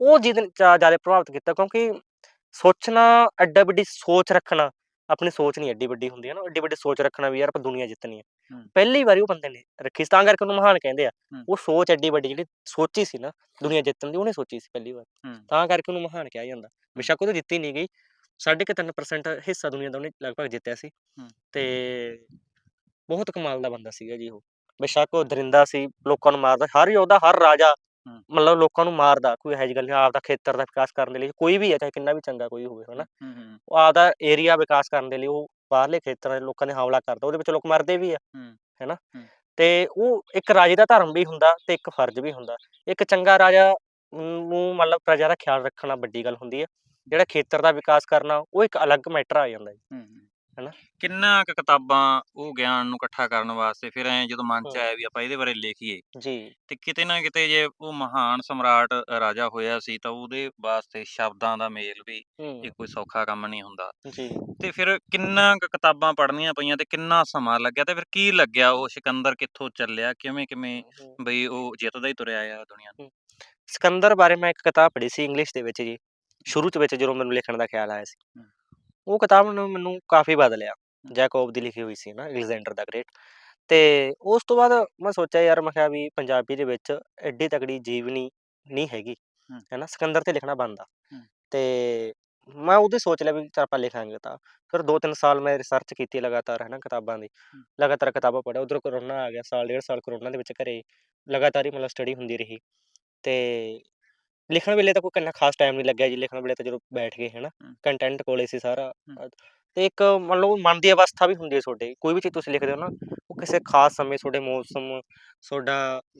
ਉਹ ਜਿਹਦੇ ਜ਼ਿਆਦਾ ਪ੍ਰਭਾਵਿਤ ਕੀਤਾ ਕਿਉਂਕਿ ਸੋਚਣਾ ਐਡਾ ਵੱਡੀ ਸੋਚ ਰੱਖਣਾ ਆਪਣੀ ਸੋਚ ਨਹੀਂ ਐਡੀ ਵੱਡੀ ਹੁੰਦੀ ਹੈ ਨਾ ਐਡੀ ਵੱਡੀ ਸੋਚ ਰੱਖਣਾ ਵੀ ਯਾਰ ਆਪਾਂ ਦੁਨੀਆ ਜਿੱਤਣੀ ਹੂੰ। ਪਹਿਲੀ ਵਾਰੀ ਉਹ ਬੰਦੇ ਨੇ ਰੱਖੀ ਸੀ, ਤਾਂ ਕਰਕੇ ਉਹਨੂੰ ਮਹਾਨ ਕਹਿੰਦੇ ਆ। ਹੂੰ। ਉਹ ਸੋਚ ਐਡੀ ਵੱਡੀ ਜਿਹੜੀ ਸੋਚੀ ਸੀ ਨਾ ਦੁਨੀਆ ਜਿੱਤਣ ਦੀ ਉਹਨੇ ਸੋਚੀ ਸੀ ਪਹਿਲੀ ਵਾਰ। ਹੂੰ। ਤਾਂ ਕਰਕੇ ਉਹਨੂੰ ਮਹਾਨ ਕਿਹਾ ਜਾਂਦਾ। ਬੇਸ਼ੱਕ ਉਹ ਤਾਂ ਜਿੱਤੀ ਨਹੀਂ ਗਈ। ਸਾਢੇ ਕੁ ਤਿੰਨ ਪਰਸੈਂਟ ਹਿੱਸਾ ਦੁਨੀਆ ਦਾ ਉਹਨੇ ਲਗਭਗ ਜਿੱਤਿਆ ਸੀ। ਹੂੰ। ਤੇ ਬਹੁਤ ਕਮਾਲ ਦਾ ਬੰਦਾ ਸੀਗਾ ਜੀ ਉਹ। ਬੇਸ਼ੱਕ ਉਹ ਦਰਿੰਦਾ ਸੀ ਲੋਕਾਂ ਨੂੰ ਮਾਰਦਾ ਹਰ ਯੋਧਾ ਹਰ ਰਾਜਾ ਹੂੰ। ਮਤਲਬ ਲੋਕਾਂ ਨੂੰ ਮਾਰਦਾ ਕੋਈ ਇਹੋ ਜਿਹੀ ਗੱਲ ਨਹੀਂ ਆਪਦਾ ਖੇਤਰ ਦਾ ਵਿਕਾਸ ਕਰਨ ਦੇ ਲਈ ਕੋਈ ਵੀ ਹੈ ਚਾਹੇ ਕਿੰਨਾ ਵੀ ਚੰਗਾ ਕੋਈ ਹੋਵੇ ਹਨਾ ਹੂੰ ਹੂੰ ਉਹ ਆਪਦਾ ਏਰੀਆ ਵਿਕਾਸ ਕਰਨ ਦੇ ਲਈ ਉਹ ਬਾਹਰਲੇ ਖੇਤਰਾਂ ਦੇ ਲੋਕਾਂ ਦੇ ਹਮਲਾ ਕਰਦਾ ਉਹਦੇ ਵਿੱਚ ਲੋਕ ਮਰਦੇ ਵੀ ਆ ਹੂੰ। ਹੈਨਾ ਹੂੰ। ਤੇ ਉਹ ਇੱਕ ਰਾਜੇ ਦਾ ਧਰਮ ਵੀ ਹੁੰਦਾ ਤੇ ਇੱਕ ਫਰਜ਼ ਵੀ ਹੁੰਦਾ ਇੱਕ ਚੰਗਾ ਰਾਜਾ ਨੂੰ ਮਤਲਬ ਪ੍ਰਜਾ ਦਾ ਖਿਆਲ ਰੱਖਣਾ ਵੱਡੀ ਗੱਲ ਹੁੰਦੀ ਹੈ ਜਿਹੜਾ ਖੇਤਰ ਦਾ ਵਿਕਾਸ ਕਰਨਾ ਉਹ ਇੱਕ ਅਲੱਗ ਮੈਟਰ ਆ ਜਾਂਦਾ ਹੂੰ। ਹਨਾ? ਕਿੰਨਾ ਕੁ ਕਿਤਾਬਾਂ ਉਹ ਗਿਆਨ ਨੂੰ ਇਕੱਠਾ ਕਰਨ ਵਾਸਤੇ ਫਿਰ ਐ ਜਦੋਂ ਮਨ ਚ ਹੂੰ। ਆਇਆ ਵੀ ਆਪਾਂ ਇਹਦੇ ਬਾਰੇ ਲਿਖੀਏ ਜੀ। ਤੇ ਕਿਤੇ ਨਾ ਕਿਤੇ ਜੇ ਉਹ ਮਹਾਨ ਸਮਰਾਟ ਰਾਜਾ ਹੋਇਆ ਸੀ ਤਾਂ ਉਹਦੇ ਵਾਸਤੇ ਸ਼ਬਦਾਂ ਦਾ ਮੇਲ ਵੀ ਇਹ ਹੂੰ। ਕੋਈ ਸੌਖਾ ਕੰਮ ਨਹੀਂ ਹੁੰਦਾ। ਜੀ। ਤੇ ਫਿਰ ਕਿੰਨਾ ਕੁ ਕਿਤਾਬਾਂ ਪੜ੍ਹਨੀਆਂ ਪਈਆਂ ਤੇ ਕਿੰਨਾ ਸਮਾਂ ਲੱਗਿਆ ਤੇ ਫਿਰ ਕੀ ਲੱਗਿਆ ਉਹ ਸਿਕੰਦਰ ਕਿੱਥੋਂ ਚੱਲਿਆ? ਕਿਵੇਂ ਕਿਵੇਂ ਹੂੰ। ਬਈ ਉਹ ਜਿੱਤਦਾ ਹੀ ਤੁਰਿਆ ਆ ਦੁਨੀਆ ਨੂੰ? ਸਿਕੰਦਰ ਬਾਰੇ ਮੈਂ ਇੱਕ ਕਿਤਾਬ ਪੜ੍ਹੀ ਸੀ ਇੰਗਲਿਸ਼ ਦੇ ਵਿੱਚ ਜੀ। ਸ਼ੁਰੂ ਚ ਵਿੱਚ ਜਦੋਂ ਮੈਨੂੰ ਲਿਖਣ ਦਾ ਖਿਆਲ ਆਇਆ ਸੀ। ਉਹ ਕਿਤਾਬ ਨੇ ਮੈਨੂੰ ਕਾਫੀ ਬਦਲਿਆ ਜੈਕੋਬ ਦੀ ਲਿਖੀ ਹੋਈ ਸੀ ਨਾ ਅਲੈਗਜ਼ੈਂਡਰ ਦਾ ਗ੍ਰੇਟ ਤੇ ਉਸ ਤੋਂ ਬਾਅਦ ਮੈਂ ਸੋਚਿਆ ਯਾਰ ਮੈਂ ਕਿਹਾ ਵੀ ਪੰਜਾਬੀ ਦੇ ਵਿੱਚ ਐਡੀ ਤਕੜੀ ਜੀਵਨੀ ਨਹੀਂ ਹੈਗੀ ਹੂੰ। ਹੈਨਾ ਸਿਕੰਦਰ ਤੇ ਲਿਖਣਾ ਬਣਦਾ ਹੂੰ। ਤੇ ਮੈਂ ਉਹਦੇ ਸੋਚ ਲਿਆ ਵੀ ਚੱਲ ਆਪਾਂ ਲਿਖਾਂਗੇ ਤਾਂ ਫਿਰ 2-3 ਸਾਲ ਮੈਂ ਰਿਸਰਚ ਕੀਤੀ ਲਗਾਤਾਰ ਹੈ ਨਾ ਕਿਤਾਬਾਂ ਦੀ ਹੂੰ। ਲਗਾਤਾਰ ਕਿਤਾਬਾਂ ਪੜ੍ਹਿਆ ਉਧਰ ਕਰੋਨਾ ਆ ਗਿਆ ਸਾਲ ਡੇਢ ਸਾਲ ਕਰੋਨਾ ਦੇ ਵਿੱਚ ਘਰੇ ਲਗਾਤਾਰ ਹੀ ਮਤਲਬ ਸਟੱਡੀ ਹੁੰਦੀ ਰਹੀ ਤੇ ਲਿਖਣ ਵੇਲੇ ਤਾਂ ਕੋਈ ਕਿੰਨਾ ਖਾਸ ਟਾਈਮ ਨਹੀਂ ਲੱਗਿਆ ਜੀ ਲਿਖਣ ਵੇਲੇ ਤਾਂ ਜਦੋਂ ਬੈਠ ਗਏ ਹੈ ਨਾ ਹੂੰ। ਕੰਟੈਂਟ ਕੋਲੇ ਸੀ ਸਾਰਾ ਹੂੰ। ਤੇ ਇੱਕ ਮੰਨ ਲਓ ਮਨ ਦੀ ਅਵਸਥਾ ਵੀ ਹੁੰਦੀ ਹੈ ਤੁਹਾਡੇ ਕੋਈ ਵੀ ਚੀਜ਼ ਤੁਸੀਂ ਲਿਖਦੇ ਹੋ ਨਾ ਉਹ ਕਿਸੇ ਖਾਸ ਸਮੇਂ ਤੁਹਾਡੇ ਮੌਸਮ ਤੁਹਾਡਾ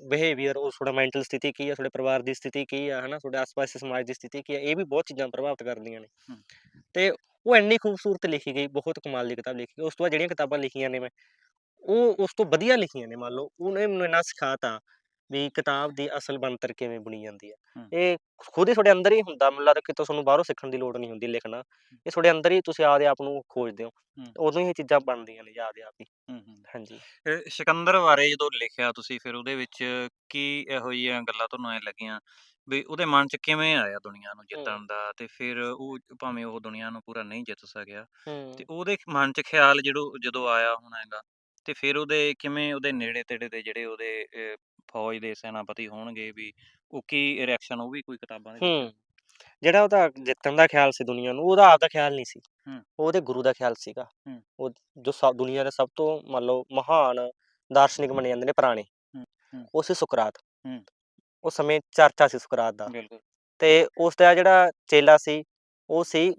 ਬਿਹੇਵੀਅਰ ਉਹ ਤੁਹਾਡਾ ਮੈਂਟਲ ਸਥਿਤੀ ਕੀ ਹੈ ਤੁਹਾਡੇ ਪਰਿਵਾਰ ਦੀ ਸਥਿਤੀ ਕੀ ਆ ਹਨਾ ਤੁਹਾਡੇ ਆਸ-ਪਾਸ ਸਮਾਜ ਦੀ ਸਥਿਤੀ ਕੀ ਹੈ ਇਹ ਵੀ ਬਹੁਤ ਚੀਜ਼ਾਂ ਪ੍ਰਭਾਵਿਤ ਕਰਦੀਆਂ ਨੇ ਹੂੰ। ਤੇ ਉਹ ਇੰਨੀ ਖੂਬਸੂਰਤ ਲਿਖੀ ਗਈ ਬਹੁਤ ਕਮਾਲ ਦੀ ਕਿਤਾਬ ਲਿਖੀ ਗਈ ਉਸ ਤੋਂ ਬਾਅਦ ਜਿਹੜੀਆਂ ਕਿਤਾਬਾਂ ਲਿਖੀਆਂ ਨੇ ਮੈਂ ਉਹ ਉਸ ਤੋਂ ਵਧੀਆ ਲਿਖੀਆਂ ਨੇ ਮੰਨ ਲਓ ਉਹਨੇ ਮੈਨੂੰ ਇੰਨਾ ਸਿਖਾਤਾ ਵੀ ਕਿਤਾਬ ਦੀ ਅਸਲ ਬਣਤਰ ਕਿਵੇਂ ਬਣੀ ਜਾਂਦੀ ਹੂੰ। ਇਹ ਖੁਦ ਹੀ ਤੁਹਾਡੇ ਅੰਦਰ ਹੀ ਹੁੰਦਾ ਮੈਨੂੰ ਲੱਗਦਾ ਕਿ ਤੁਹਾਨੂੰ ਬਾਹਰੋਂ ਸਿੱਖਣ ਦੀ ਲੋੜ ਨਹੀਂ ਹੁੰਦੀ ਲਿਖਣਾ। ਇਹ ਤੁਹਾਡੇ ਅੰਦਰ ਹੀ ਤੁਸੀਂ ਆਪਦੇ ਆਪ ਨੂੰ ਖੋਜਦੇ ਹੋ। ਉਦੋਂ ਹੀ ਇਹ ਚੀਜ਼ਾਂ ਬਣਦੀਆਂ ਨੇ ਆਪਦੇ ਆਪ ਹੀ ਹਾਂਜੀ। ਸਿਕੰਦਰ ਬਾਰੇ ਜਦੋਂ ਲਿਖਿਆ ਤੁਸੀਂ ਫਿਰ ਉਹਦੇ ਵਿੱਚ ਕੀ ਇਹੋ ਜਿਹੀਆਂ ਗੱਲਾਂ ਤੁਹਾਨੂੰ ਐ ਲੱਗੀਆਂ ਵੀ ਉਹਦੇ ਮਨ 'ਚ ਕਿਵੇਂ ਆਇਆ ਦੁਨੀਆ ਨੂੰ ਜਿੱਤਣ ਦਾ ਤੇ ਫਿਰ ਉਹ ਭਾਵੇਂ ਉਹ ਦੁਨੀਆ ਨੂੰ ਪੂਰਾ ਨਹੀਂ ਜਿੱਤ ਸਕਿਆ। ਤੇ ਉਹਦੇ ਮਨ 'ਚ ਖਿਆਲ ਜਦੋਂ ਜਦੋਂ ਆਇਆ ਹੋਣਾ ਹੈਗਾ ਤੇ ਫਿਰ ਉਹਦੇ ਕਿਵੇਂ ਉਹਦੇ ਨੇੜੇ ਤੇੜੇ ਦੇ ਜਿਹੜੇ ਉਹਦੇ ਫੌਜ ਦੇ ਸੈਨਾਪਤੀ ਹੋਣਗੇ ਵੀ ਉਹ ਕੀ ਰਿਐਕਸ਼ਨ ਉਹ ਵੀ ਕੋਈ ਕਿਤਾਬਾਂ ਦੇ ਹੂੰ ਜਿਹੜਾ ਉਹਦਾ ਜਿੱਤਣ ਦਾ ਖਿਆਲ ਸੀ ਦੁਨੀਆ ਨੂੰ ਉਹਦਾ ਆਪਦਾ ਖਿਆਲ ਨਹੀਂ ਸੀ ਹੂੰ। ਉਹ ਉਹਦੇ ਗੁਰੂ ਦਾ ਖਿਆਲ ਸੀਗਾ ਹੂੰ। ਉਹ ਜੋ ਸਭ ਦੁਨੀਆ ਦੇ ਸਭ ਤੋਂ ਮੰਨ ਲਓ ਮਹਾਨ ਦਾਰਸ਼ਨਿਕ ਮੰਨੇ ਜਾਂਦੇ ਨੇ ਪੁਰਾਣੇ ਹੂੰ, ਹੂੰ। ਉਹ ਸੀ ਸੁਕਰਾਤ ਹੂੰ। ਉਸ ਸਮੇਂ ਚਰਚਾ ਸੀ ਸੁਕਰਾਤ ਦਾ ਬਿਲਕੁਲ ਤੇ ਉਸ ਦਾ ਜਿਹੜਾ ਚੇਲਾ ਸੀ ਉਹ ਸੀ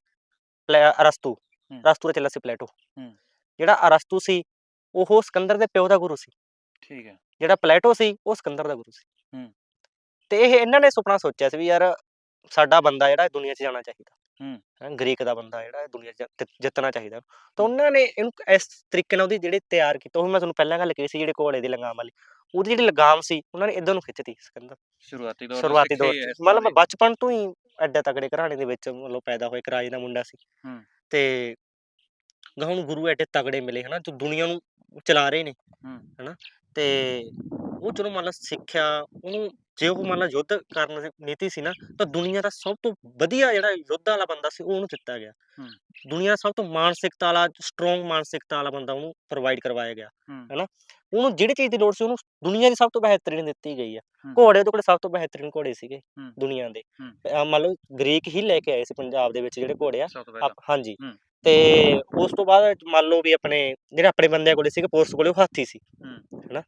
ਪਲੈ- ਅਰਸਤੂ ਹੂੰ। ਅਰਸਤੂ ਦਾ ਚੇਲਾ ਸੀ ਪਲੇਟੋ ਹੂੰ। ਜਿਹੜਾ ਅਰਸਤੂ ਸੀ ਉਹ ਸਿਕੰਦਰ ਦੇ ਪਿਓ ਦਾ ਗੁਰੂ ਸੀ ਠੀਕ ਹੈ ਜਿਹੜਾ ਪਲੇਟੋ ਸੀ ਉਹ ਸਿਕੰਦਰ ਦਾ ਗੁਰੂ ਸੀ। ਹੂੰ। ਤੇ ਇਹ ਇਹਨਾਂ ਨੇ ਸੁਪਨਾ ਸੋਚਿਆ ਸੀ ਵੀ ਯਾਰ ਸਾਡਾ ਬੰਦਾ ਜਿਹੜਾ ਦੁਨੀਆ 'ਚ ਜਾਣਾ ਚਾਹੀਦਾ। ਹੂੰ। ਗ੍ਰੀਕ ਦਾ ਬੰਦਾ ਜਿਹੜਾ ਦੁਨੀਆ 'ਚ ਜਿੱਤ- ਜਿੱਤਣਾ ਚਾਹੀਦਾ। ਤਾਂ ਉਹਨਾਂ ਨੇ ਇਹਨੂੰ ਇਸ ਤਰੀਕੇ ਨਾਲ ਉਹਦੀ ਜਿਹੜੇ ਤਿਆਰ ਕੀਤਾ ਉਹ ਮੈਂ ਤੁਹਾਨੂੰ ਪਹਿਲਾਂ ਗੱਲ ਕਹੀ ਸੀ ਜਿਹੜੇ ਘੋੜੇ ਦੀ ਲਗਾਮ ਵਾਲੀ। ਉਹਦੀ ਜਿਹੜੀ ਲਗਾਮ ਸੀ ਉਹਨਾਂ ਨੇ ਇਦਾਂ ਨੂੰ ਖਿੱਚਤੀ ਸਿਕੰਦਰ। ਸ਼ੁਰੂਆਤੀ ਦੌਰ ਸ਼ੁਰੂਆਤੀ ਦੌਰ ਮਤਲਬ ਬਚਪਨ ਤੋਂ ਹੀ ਐਡਾ ਤਗੜੇ ਘਰਾਣੇ ਦੇ ਵਿੱਚ ਮਤਲਬ ਪੈਦਾ ਹੋਏ ਕਰਾਏ ਦਾ ਮੁੰਡਾ ਸੀ। ਹੂੰ। ਤੇ ਗਾਉਂ ਗੁਰੂ ਐਡੇ ਤਗੜੇ ਮਿਲੇ ਹਨਾ ਜੋ ਦੁਨੀਆ ਨੂੰ ਚਲਾ ਰਹੇ ਨੇ। ਹਨਾ? ਤੇ ਉਹ ਜਦੋਂ ਮੰਨ ਲਾ ਸਿੱਖਿਆ ਉਹਨੂੰ ਜੇ ਉਹ ਮੰਨ ਲਾ ਯੁੱਧ ਕਰਨ ਦੀ ਨੀਤੀ ਸੀ ਨਾ ਤਾਂ ਦੁਨੀਆ ਦਾ ਸਭ ਤੋਂ ਵਧੀਆ ਜਿਹੜਾ ਯੁੱਧ ਵਾਲਾ ਬੰਦਾ ਸੀ ਉਹ ਉਹਨੂੰ ਦਿੱਤਾ ਗਿਆ। ਦੁਨੀਆ ਦਾ ਸਭ ਤੋਂ ਮਾਨਸਿਕਤਾ ਵਾਲਾ ਸਟਰੋਂਗ ਮਾਨਸਿਕਤਾ ਵਾਲਾ ਬੰਦਾ ਉਹਨੂੰ ਪ੍ਰੋਵਾਈਡ ਕਰਵਾਇਆ ਗਿਆ ਹੂੰ। ਹਨਾ ਉਹਨੂੰ ਜਿਹੜੀ ਚੀਜ਼ ਦੀ ਲੋੜ ਸੀ ਉਹਨੂੰ ਦੁਨੀਆ ਦੀ ਸਭ ਤੋਂ ਬਿਹਤਰੀਨ ਦਿੱਤੀ ਗਈ ਆ। ਘੋੜੇ ਉਹਦੇ ਕੋਲ ਸਭ ਤੋਂ ਬਿਹਤਰੀਨ ਘੋੜੇ ਸੀਗੇ। ਦੁਨੀਆ ਦੇ ਮੰਨ ਲਓ ਗ੍ਰੀਕ ਹੀ ਲੈ ਕੇ ਆਏ ਸੀ ਪੰਜਾਬ ਦੇ ਵਿੱਚ ਜਿਹੜੇ ਘੋੜੇ ਆ ਹਾਂਜੀ। ਤੇ ਉਸ ਤੋਂ ਬਾਅਦ ਮੰਨ ਲਓ ਵੀ ਆਪਣੇ ਜਿਹੜੇ ਆਪਣੇ ਬੰਦਿਆਂ ਕੋਲੇ ਸੀਗੇ ਪੁਲਿਸ ਕੋਲੇ ਉਹ ਹਾਥੀ ਸੀ। ਹਨਾ